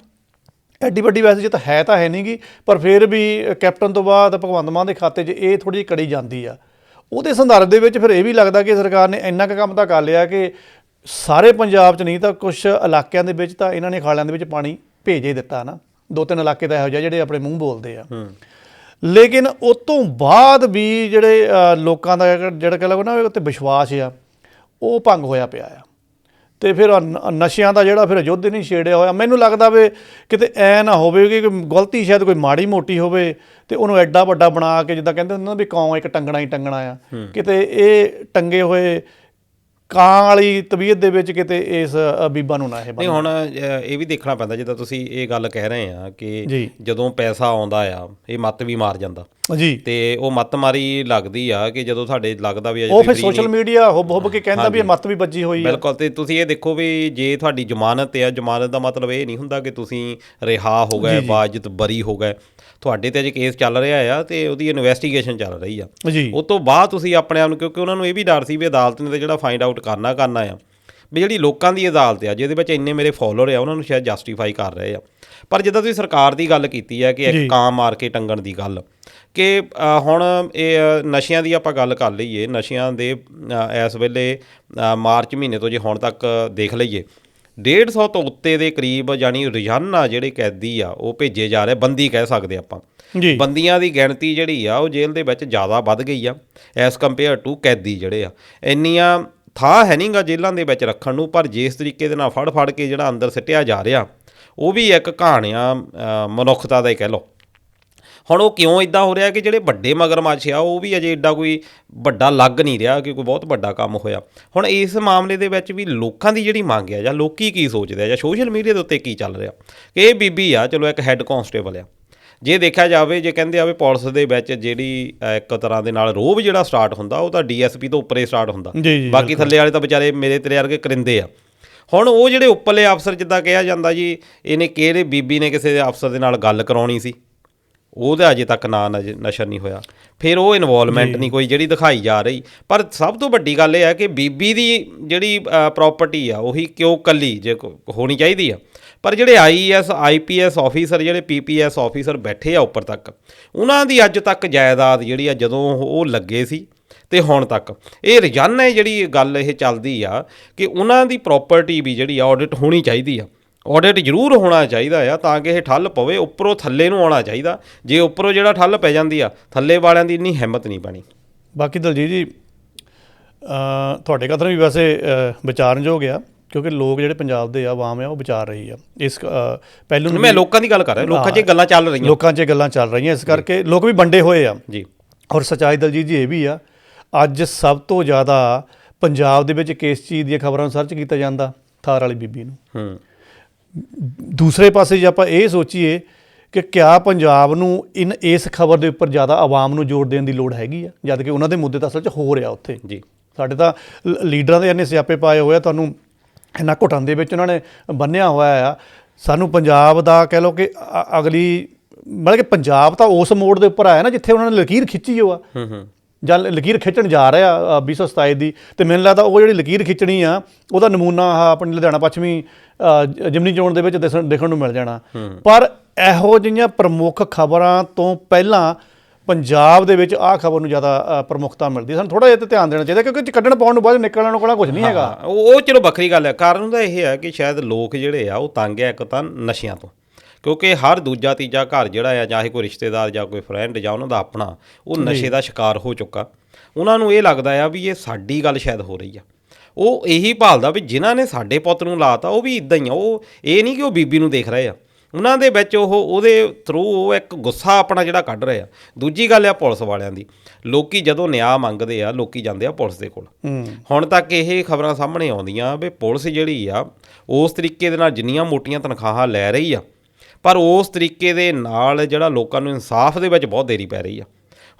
ਐਡੀ ਵੱਡੀ ਵੈਸੇ ਜਿੱਤ ਹੈ ਤਾਂ ਹੈ ਨਹੀਂਗੀ ਪਰ ਫਿਰ ਵੀ ਕੈਪਟਨ ਤੋਂ ਬਾਅਦ ਭਗਵੰਤ ਮਾਨ ਦੇ ਖਾਤੇ 'ਚ ਇਹ ਥੋੜੀ ਜਿਹੀ ਕੜੀ ਜਾਂਦੀ ਆ। ਉਹਦੇ ਸੰਦਰਭ ਦੇ ਵਿੱਚ ਫਿਰ ਇਹ ਵੀ ਲੱਗਦਾ ਕਿ ਸਰਕਾਰ ਨੇ ਇੰਨਾ ਕੁ ਕੰਮ ਤਾਂ ਕਰ ਲਿਆ ਕਿ ਸਾਰੇ ਪੰਜਾਬ 'ਚ ਨਹੀਂ ਤਾਂ ਕੁਝ ਇਲਾਕਿਆਂ ਦੇ ਵਿੱਚ ਤਾਂ ਇਹਨਾਂ ਨੇ ਖਾਲਿਆਂ ਦੇ ਵਿੱਚ ਪਾਣੀ ਭੇਜ ਹੀ ਦਿੱਤਾ ਨਾ। ਦੋ ਤਿੰਨ ਇਲਾਕੇ ਤਾਂ ਇਹੋ ਜਿਹੇ ਜਿਹੜੇ ਆਪਣੇ ਮੂੰਹ ਬੋਲਦੇ ਆ। ਲੇਕਿਨ ਉਸ ਤੋਂ ਬਾਅਦ ਵੀ ਜਿਹੜੇ ਲੋਕਾਂ ਦਾ ਜਿਹੜਾ ਕਹ ਲਓ ਨਾ ਉਹ ਤੇ ਵਿਸ਼ਵਾਸ ਆ ਉਹ ਭੰਗ ਹੋਇਆ ਪਿਆ ਆ। ਤੇ ਫਿਰ ਨਸ਼ਿਆਂ ਦਾ ਜਿਹੜਾ ਫਿਰ ਯੁੱਧ ਨਹੀਂ ਛੇੜਿਆ ਹੋਇਆ। ਮੈਨੂੰ ਲੱਗਦਾ ਵੇ ਕਿਤੇ ਐ ਨਾ ਹੋਵੇ ਕਿ ਗਲਤੀ ਸ਼ਾਇਦ ਕੋਈ ਮਾੜੀ ਮੋਟੀ ਹੋਵੇ ਤੇ ਉਹਨੂੰ ਐਡਾ ਵੱਡਾ ਬਣਾ ਕੇ ਜਿੱਦਾਂ ਕਹਿੰਦੇ ਹੁੰਦੇ ਨਾ ਵੀ ਕਾਂ ਇੱਕ ਟੰਗਣਾ ਹੀ ਟੰਗਣਾ ਆ। ਕਿਤੇ ਇਹ ਟੰਗੇ ਹੋਏ ਕਾਂ ਵਾਲੀ ਤਬੀਅਤ ਦੇ ਵਿੱਚ ਕਿਤੇ ਇਸ ਬੀਬਾ ਨੂੰ ਨਾ ਇਹ ਨਹੀਂ ਹੁਣ ਇਹ ਵੀ ਦੇਖਣਾ ਪੈਂਦਾ ਜਿੱਦਾਂ ਤੁਸੀਂ ਇਹ ਗੱਲ ਕਹਿ ਰਹੇ ਆ ਕਿ। ਜਦੋਂ ਪੈਸਾ ਆਉਂਦਾ ਆ ਇਹ ਮੱਤ ਵੀ ਮਾਰ ਜਾਂਦਾ। ਜੀ। ਤੇ ਉਹ ਮੱਤ ਮਾਰੀ ਲੱਗਦੀ ਆ ਕਿ ਜਦੋਂ ਤੁਹਾਡੇ ਲੱਗਦਾ ਵੀ ਅਜੇ ਉਹ ਫਿਰ ਸੋਸ਼ਲ ਮੀਡੀਆ ਹੁਬ ਹੁਬ ਕੇ ਕਹਿੰਦਾ ਵੀ ਇਹ ਮੱਤ ਵੀ ਵੱਜੀ ਹੋਈ ਆ। ਬਿਲਕੁਲ ਤੇ ਤੁਸੀਂ ਇਹ ਦੇਖੋ ਵੀ ਜੇ ਤੁਹਾਡੀ ਜ਼ਮਾਨਤ ਆ ਜ਼ਮਾਨਤ ਦਾ ਮਤਲਬ ਇਹ ਨਹੀਂ ਹੁੰਦਾ ਕਿ ਤੁਸੀਂ ਰਿਹਾ ਹੋ ਗਏ ਬਾਜਤ ਬਰੀ ਹੋ ਗਏ। ਤੁਹਾਡੇ ਤੇ ਅਜੇ ਕੇਸ ਚੱਲ ਰਿਹਾ ਆ ਤੇ ਉਹਦੀ ਇਨਵੈਸਟੀਗੇਸ਼ਨ ਚੱਲ ਰਹੀ ਆ। ਜੀ। ਉਸ ਤੋਂ ਬਾਅਦ ਤੁਸੀਂ ਆਪਣੇ ਆਪ ਨੂੰ ਕਿਉਂਕਿ ਉਹਨਾਂ ਨੂੰ ਇਹ ਵੀ ਡਰ ਸੀ ਵੀ ਅਦਾਲਤ ਨੇ ਤਾਂ ਜਿਹੜਾ ਫਾਈਂਡ ਆਊਟ ਕਰਨਾ ਕਰਨਾ ਆ। ਵੀ ਜਿਹੜੀ ਲੋਕਾਂ ਦੀ ਅਦਾਲਤ ਆ ਜਿਹਦੇ ਵਿੱਚ ਇੰਨੇ ਮੇਰੇ ਫਾਲੋਅਰ ਆ ਉਹਨਾਂ ਨੂੰ ਸ਼ਾਇਦ ਜਸਟੀਫਾਈ ਕਰ ਰਹੇ ਆ। ਪਰ ਜਿੱਦਾਂ ਤੁਸੀਂ ਸਰਕਾਰ ਦੀ ਗੱਲ ਕੀਤੀ ਹੈ ਕਿ। ਇੱਕ ਕਾਂ ਮਾਰ ਕੇ ਟੰਗਣ ਦੀ ਗੱਲ ਕਿ ਹੁਣ ਇਹ ਨਸ਼ਿਆਂ ਦੀ ਆਪਾਂ ਗੱਲ ਕਰ ਲਈਏ ਨਸ਼ਿਆਂ ਦੇ ਇਸ ਵੇਲੇ ਮਾਰਚ ਮਹੀਨੇ ਤੋਂ ਜੇ ਹੁਣ ਤੱਕ ਦੇਖ ਲਈਏ 150 ਤੋਂ ਉੱਤੇ ਦੇ ਕਰੀਬ ਯਾਨੀ ਰੋਜ਼ਾਨਾ ਜਿਹੜੇ ਕੈਦੀ ਆ ਉਹ ਭੇਜੇ ਜਾ ਰਹੇ ਬੰਦੀ ਕਹਿ ਸਕਦੇ ਆਪਾਂ। ਜੀ। ਬੰਦੀਆਂ ਦੀ ਗਿਣਤੀ ਜਿਹੜੀ ਆ ਉਹ ਜੇਲ੍ਹ ਦੇ ਵਿੱਚ ਜ਼ਿਆਦਾ ਵੱਧ ਗਈ ਆ ਐਸ ਕੰਪੇਅਰ ਟੂ ਕੈਦੀ ਜਿਹੜੇ ਆ। ਇੰਨੀਆਂ ਥਾਂ ਹੈ ਨਹੀਂਗਾ ਜੇਲ੍ਹਾਂ ਦੇ ਵਿੱਚ ਰੱਖਣ ਨੂੰ ਪਰ ਜਿਸ ਤਰੀਕੇ ਦੇ ਨਾਲ ਫੜ ਫੜ ਕੇ ਜਿਹੜਾ ਅੰਦਰ ਸਿੱਟਿਆ ਜਾ ਰਿਹਾ ਉਹ ਵੀ ਇੱਕ ਕਹਾਣੀਆਂ ਮਨੁੱਖਤਾ ਦਾ ਹੀ ਕਹਿ ਲਓ। ਹੁਣ ਉਹ ਕਿਉਂ ਇਦਾਂ ਹੋ ਰਿਹਾ ਕਿ ਜਿਹੜੇ ਵੱਡੇ ਮਗਰਮੱਛ ਆ ਉਹ ਵੀ ਅਜੇ ਏਡਾ ਕੋਈ ਵੱਡਾ ਲੱਗ ਨਹੀਂ ਰਿਹਾ ਕਿ ਕੋਈ ਬਹੁਤ ਵੱਡਾ ਕੰਮ ਹੋਇਆ। ਹੁਣ ਇਸ ਮਾਮਲੇ ਦੇ ਵਿੱਚ ਵੀ ਲੋਕਾਂ ਦੀ ਜਿਹੜੀ ਮੰਗ ਆ ਜਾਂ ਲੋਕੀ ਕੀ ਸੋਚਦੇ ਆ ਜਾਂ ਸੋਸ਼ਲ ਮੀਡੀਆ ਦੇ ਉੱਤੇ ਕੀ ਚੱਲ ਰਿਹਾ? ਕਿ ਇਹ ਬੀਬੀ ਆ ਚਲੋ ਇੱਕ ਹੈੱਡ ਕਾਂਸਟੇਬਲ ਆ। ਜੇ ਦੇਖਿਆ ਜਾਵੇ ਜੇ ਕਹਿੰਦੇ ਆਵੇ ਪੁਲਿਸ ਦੇ ਵਿੱਚ ਜਿਹੜੀ ਇੱਕ ਤਰ੍ਹਾਂ ਦੇ ਨਾਲ ਰੋਬ ਜਿਹੜਾ ਸਟਾਰਟ ਹੁੰਦਾ ਉਹ ਤਾਂ ਡੀਐਸਪੀ ਤੋਂ ਉੱਪਰੇ ਸਟਾਰਟ ਹੁੰਦਾ। ਬਾਕੀ ਥੱਲੇ ਵਾਲੇ ਤਾਂ ਵਿਚਾਰੇ ਮੇਰੇ ਤੇਰੇ ਵਰਗੇ ਕਰਿੰਦੇ ਆ। ਹੁਣ ਉਹ ਜਿਹੜੇ ਉੱਪਰਲੇ ਅਫਸਰ ਜਿੱਦਾਂ ਕਿਹਾ ਜਾਂਦਾ ਜੀ ਇਹਨੇ ਕਿਹੜੇ ਬੀਬੀ ਨੇ ਕਿਸੇ ਦੇ ਅਫਸਰ ਦੇ ਨਾਲ ਗੱਲ ਕਰਾਉਣੀ ਸੀ? ਉਹਦਾ ਅਜੇ ਤੱਕ ਨਾਂ ਨਜ਼- ਨਸ਼ਰ ਨਹੀਂ ਹੋਇਆ। ਫਿਰ ਉਹ ਇਨਵੋਲਵਮੈਂਟ ਨਹੀਂ ਕੋਈ ਜਿਹੜੀ ਦਿਖਾਈ ਜਾ ਰਹੀ। ਪਰ ਸਭ ਤੋਂ ਵੱਡੀ ਗੱਲ ਇਹ ਹੈ ਕਿ ਬੀਬੀ ਦੀ ਜਿਹੜੀ ਪ੍ਰਾਪਰਟੀ ਆ ਉਹੀ ਕਿਉਂ ਕੱਲੀ ਜੇ ਕੋ- ਹੋਣੀ ਚਾਹੀਦੀ ਆ। ਪਰ ਜਿਹੜੇ ਆਈਐਸ ਆਈਪੀਐਸ ਆਫੀਸਰ ਜਿਹੜੇ ਪੀਪੀਐਸ ਆਫੀਸਰ ਬੈਠੇ ਆ ਉੱਪਰ ਤੱਕ ਉਹਨਾਂ ਦੀ ਅੱਜ ਤੱਕ ਜਾਇਦਾਦ ਜਿਹੜੀ ਆ ਜਦੋਂ ਉਹ ਲੱਗੇ ਸੀ ਤੇ ਹੁਣ ਤੱਕ ਇਹ ਰੋਜ਼ਾਨਾ ਹੀ ਜਿਹੜੀ ਗੱਲ ਇਹ ਚੱਲਦੀ ਆ ਕਿ ਉਹਨਾਂ ਦੀ ਪ੍ਰਾਪਰਟੀ ਵੀ ਜਿਹੜੀ ਆਡਿਟ ਹੋਣੀ ਚਾਹੀਦੀ ਆ। ਆਡਿਟ ਜ਼ਰੂਰ ਹੋਣਾ ਚਾਹੀਦਾ ਆ ਤਾਂ ਕਿ ਇਹ ਠੱਲ ਪਵੇ ਉੱਪਰੋਂ ਥੱਲੇ ਨੂੰ ਆਉਣਾ ਚਾਹੀਦਾ। ਜੇ ਉੱਪਰੋਂ ਜਿਹੜਾ ਠੱਲ ਪੈ ਜਾਂਦੀ ਆ ਥੱਲੇ ਵਾਲਿਆਂ ਦੀ ਇੰਨੀ ਹਿੰਮਤ ਨਹੀਂ ਬਣੀ। ਬਾਕੀ ਦਲਜੀਤ ਜੀ ਤੁਹਾਡੇ ਕਥਨ ਵੀ ਵੈਸੇ ਵਿਚਾਰਨਯੋਗ ਆ ਕਿਉਂਕਿ ਲੋਕ ਜਿਹੜੇ ਪੰਜਾਬ ਦੇ ਆ ਆਵਾਮ ਆ ਉਹ ਵਿਚਾਰ ਰਹੀ ਆ। ਇਸ ਪਹਿਲੂ ਨੂੰ ਮੈਂ ਲੋਕਾਂ ਦੀ ਗੱਲ ਕਰ ਰਿਹਾ ਲੋਕਾਂ 'ਚ ਗੱਲਾਂ ਚੱਲ ਰਹੀਆਂ। ਲੋਕਾਂ 'ਚ ਗੱਲਾਂ ਚੱਲ ਰਹੀਆਂ ਇਸ ਕਰਕੇ ਲੋਕ ਵੀ ਵੰਡੇ ਹੋਏ ਆ। ਜੀ। ਔਰ ਸਚਾਈ ਦਲਜੀਤ ਜੀ ਇਹ ਵੀ ਆ ਅੱਜ ਸਭ ਤੋਂ ਜ਼ਿਆਦਾ ਪੰਜਾਬ ਦੇ ਵਿੱਚ ਕਿਸ ਚੀਜ਼ ਦੀਆਂ ਖਬਰਾਂ ਸਰਚ ਕੀਤਾ ਜਾਂਦਾ? ਥਾਰ ਵਾਲੀ ਬੀਬੀ ਨੂੰ। ਹੂੰ। ਦੂਸਰੇ ਪਾਸੇ ਜੇ ਆਪਾਂ ਇਹ ਸੋਚੀਏ ਕਿ ਕਿਆ ਪੰਜਾਬ ਨੂੰ ਇਨ ਇਸ ਖਬਰ ਦੇ ਉੱਪਰ ਜ਼ਿਆਦਾ ਆਵਾਮ ਨੂੰ ਜ਼ੋਰ ਦੇਣ ਦੀ ਲੋੜ ਹੈਗੀ ਆ? ਜਦ ਕਿ ਉਹਨਾਂ ਦੇ ਮੁੱਦੇ ਤਾਂ ਅਸਲ 'ਚ ਹੋ ਰਿਹਾ ਉੱਥੇ। ਜੀ। ਸਾਡੇ ਤਾਂ ਲੀਡਰਾਂ ਦੇ ਇੰਨੇ ਸਿਆਪੇ ਪਾਏ ਹੋਏ ਆ ਤੁਹਾਨੂੰ ਇਹਨਾਂ ਘੁੱਟਣ ਦੇ ਵਿੱਚ ਉਹਨਾਂ ਨੇ ਬੰਨਿਆ ਹੋਇਆ ਆ। ਸਾਨੂੰ ਪੰਜਾਬ ਦਾ ਕਹਿ ਲਓ ਕਿ ਅਗਲੀ ਮਤਲਬ ਕਿ ਪੰਜਾਬ ਤਾਂ ਉਸ ਮੋੜ ਦੇ ਉੱਪਰ ਆਇਆ ਨਾ ਜਿੱਥੇ ਉਹਨਾਂ ਨੇ ਲਕੀਰ ਖਿੱਚੀ ਹੋ ਆ। ਹੂੰ ਹੂੰ। ਜਾਂ ਲਕੀਰ ਖਿੱਚਣ ਜਾ ਰਿਹਾ ਅ, 2027 ਦੀ ਤੇ ਮੈਨੂੰ ਲੱਗਦਾ ਉਹ ਜਿਹੜੀ ਲਕੀਰ ਖਿੱਚਣੀ ਆ ਉਹਦਾ ਨਮੂਨਾ ਆਹ ਆਪਣੀ ਲੁਧਿਆਣਾ ਪੱਛਮੀ ਜਿਮਨੀ ਚੋਣ ਦੇ ਵਿੱਚ ਦੇਖਣ ਨੂੰ ਮਿਲ ਜਾਣਾ। ਪਰ ਇਹੋ ਜਿਹੀਆਂ ਪ੍ਰਮੁੱਖ ਖਬਰਾਂ ਤੋਂ ਪਹਿਲਾਂ ਪੰਜਾਬ ਦੇ ਵਿੱਚ ਆਹ ਖਬਰ ਨੂੰ ਜ਼ਿਆਦਾ ਪ੍ਰਮੁੱਖਤਾ ਮਿਲਦੀ। ਸਾਨੂੰ ਥੋੜਾ ਜਿਹਾ ਤੇ ਧਿਆਨ ਦੇਣਾ ਚਾਹੀਦਾ ਕਿਉਂਕਿ ਕੱਢਣ ਪਾਉਣ ਨੂੰ ਬਾਅਦ ਨਿਕਲਣ ਨੂੰ ਕੋਲ ਕੁਝ ਨਹੀਂ ਹੈਗਾ। ਉਹ ਚਲੋ ਵੱਖਰੀ ਗੱਲ ਹੈ। ਕਾਰਨ ਉਹਦਾ ਇਹ ਹੈ ਕਿ ਸ਼ਾਇਦ ਲੋਕ ਜਿਹੜੇ ਆ ਉਹ ਤੰਗ ਹੈ ਇੱਕ ਤਾਂ ਨਸ਼ਿਆਂ ਤੋਂ। ਕਿਉਂਕਿ ਹਰ ਦੂਜਾ ਤੀਜਾ ਘਰ ਜਿਹੜਾ ਆ ਚਾਹੇ ਕੋਈ ਰਿਸ਼ਤੇਦਾਰ ਜਾਂ ਕੋਈ ਫਰੈਂਡ ਜਾਂ ਉਹਨਾਂ ਦਾ ਆਪਣਾ ਉਹ ਨਸ਼ੇ ਦਾ ਸ਼ਿਕਾਰ ਹੋ ਚੁੱਕਾ। ਉਹਨਾਂ ਨੂੰ ਇਹ ਲੱਗਦਾ ਆ ਵੀ ਇਹ ਸਾਡੀ ਗੱਲ ਸ਼ਾਇਦ ਹੋ ਰਹੀ ਆ। ਉਹ ਇਹੀ ਭਾਲਦਾ ਵੀ ਜਿਨ੍ਹਾਂ ਨੇ ਸਾਡੇ ਪੁੱਤ ਨੂੰ ਲਾਤਾ ਉਹ ਵੀ ਇਦਾਂ ਹੀ ਆ। ਉਹ ਇਹ ਨਹੀਂ ਕਿ ਉਹ ਬੀਬੀ ਨੂੰ ਦੇਖ ਰਹੇ ਆ। ਉਹਨਾਂ ਦੇ ਵਿੱਚ ਉਹ ਉਹਦੇ ਥਰੂ ਉਹ ਇੱਕ ਗੁੱਸਾ ਆਪਣਾ ਜਿਹੜਾ ਕੱਢ ਰਹੇ ਆ। ਦੂਜੀ ਗੱਲ ਆ ਪੁਲਿਸ ਵਾਲਿਆਂ ਦੀ। ਲੋਕੀ ਜਦੋਂ ਨਿਆਂ ਮੰਗਦੇ ਆ ਲੋਕੀ ਜਾਂਦੇ ਆ ਪੁਲਿਸ ਦੇ ਕੋਲ। ਹੁਣ ਤੱਕ ਇਹ ਖਬਰਾਂ ਸਾਹਮਣੇ ਆਉਂਦੀਆਂ ਵੀ ਪੁਲਿਸ ਜਿਹੜੀ ਆ ਉਸ ਤਰੀਕੇ ਦੇ ਨਾਲ ਜਿੰਨੀਆਂ ਮੋਟੀਆਂ ਤਨਖਾਹਾਂ ਲੈ ਰਹੀ ਆ ਪਰ ਉਸ ਤਰੀਕੇ ਦੇ ਨਾਲ ਜਿਹੜਾ ਲੋਕਾਂ ਨੂੰ ਇਨਸਾਫ ਦੇ ਵਿੱਚ ਬਹੁਤ ਦੇਰੀ ਪੈ ਰਹੀ ਆ।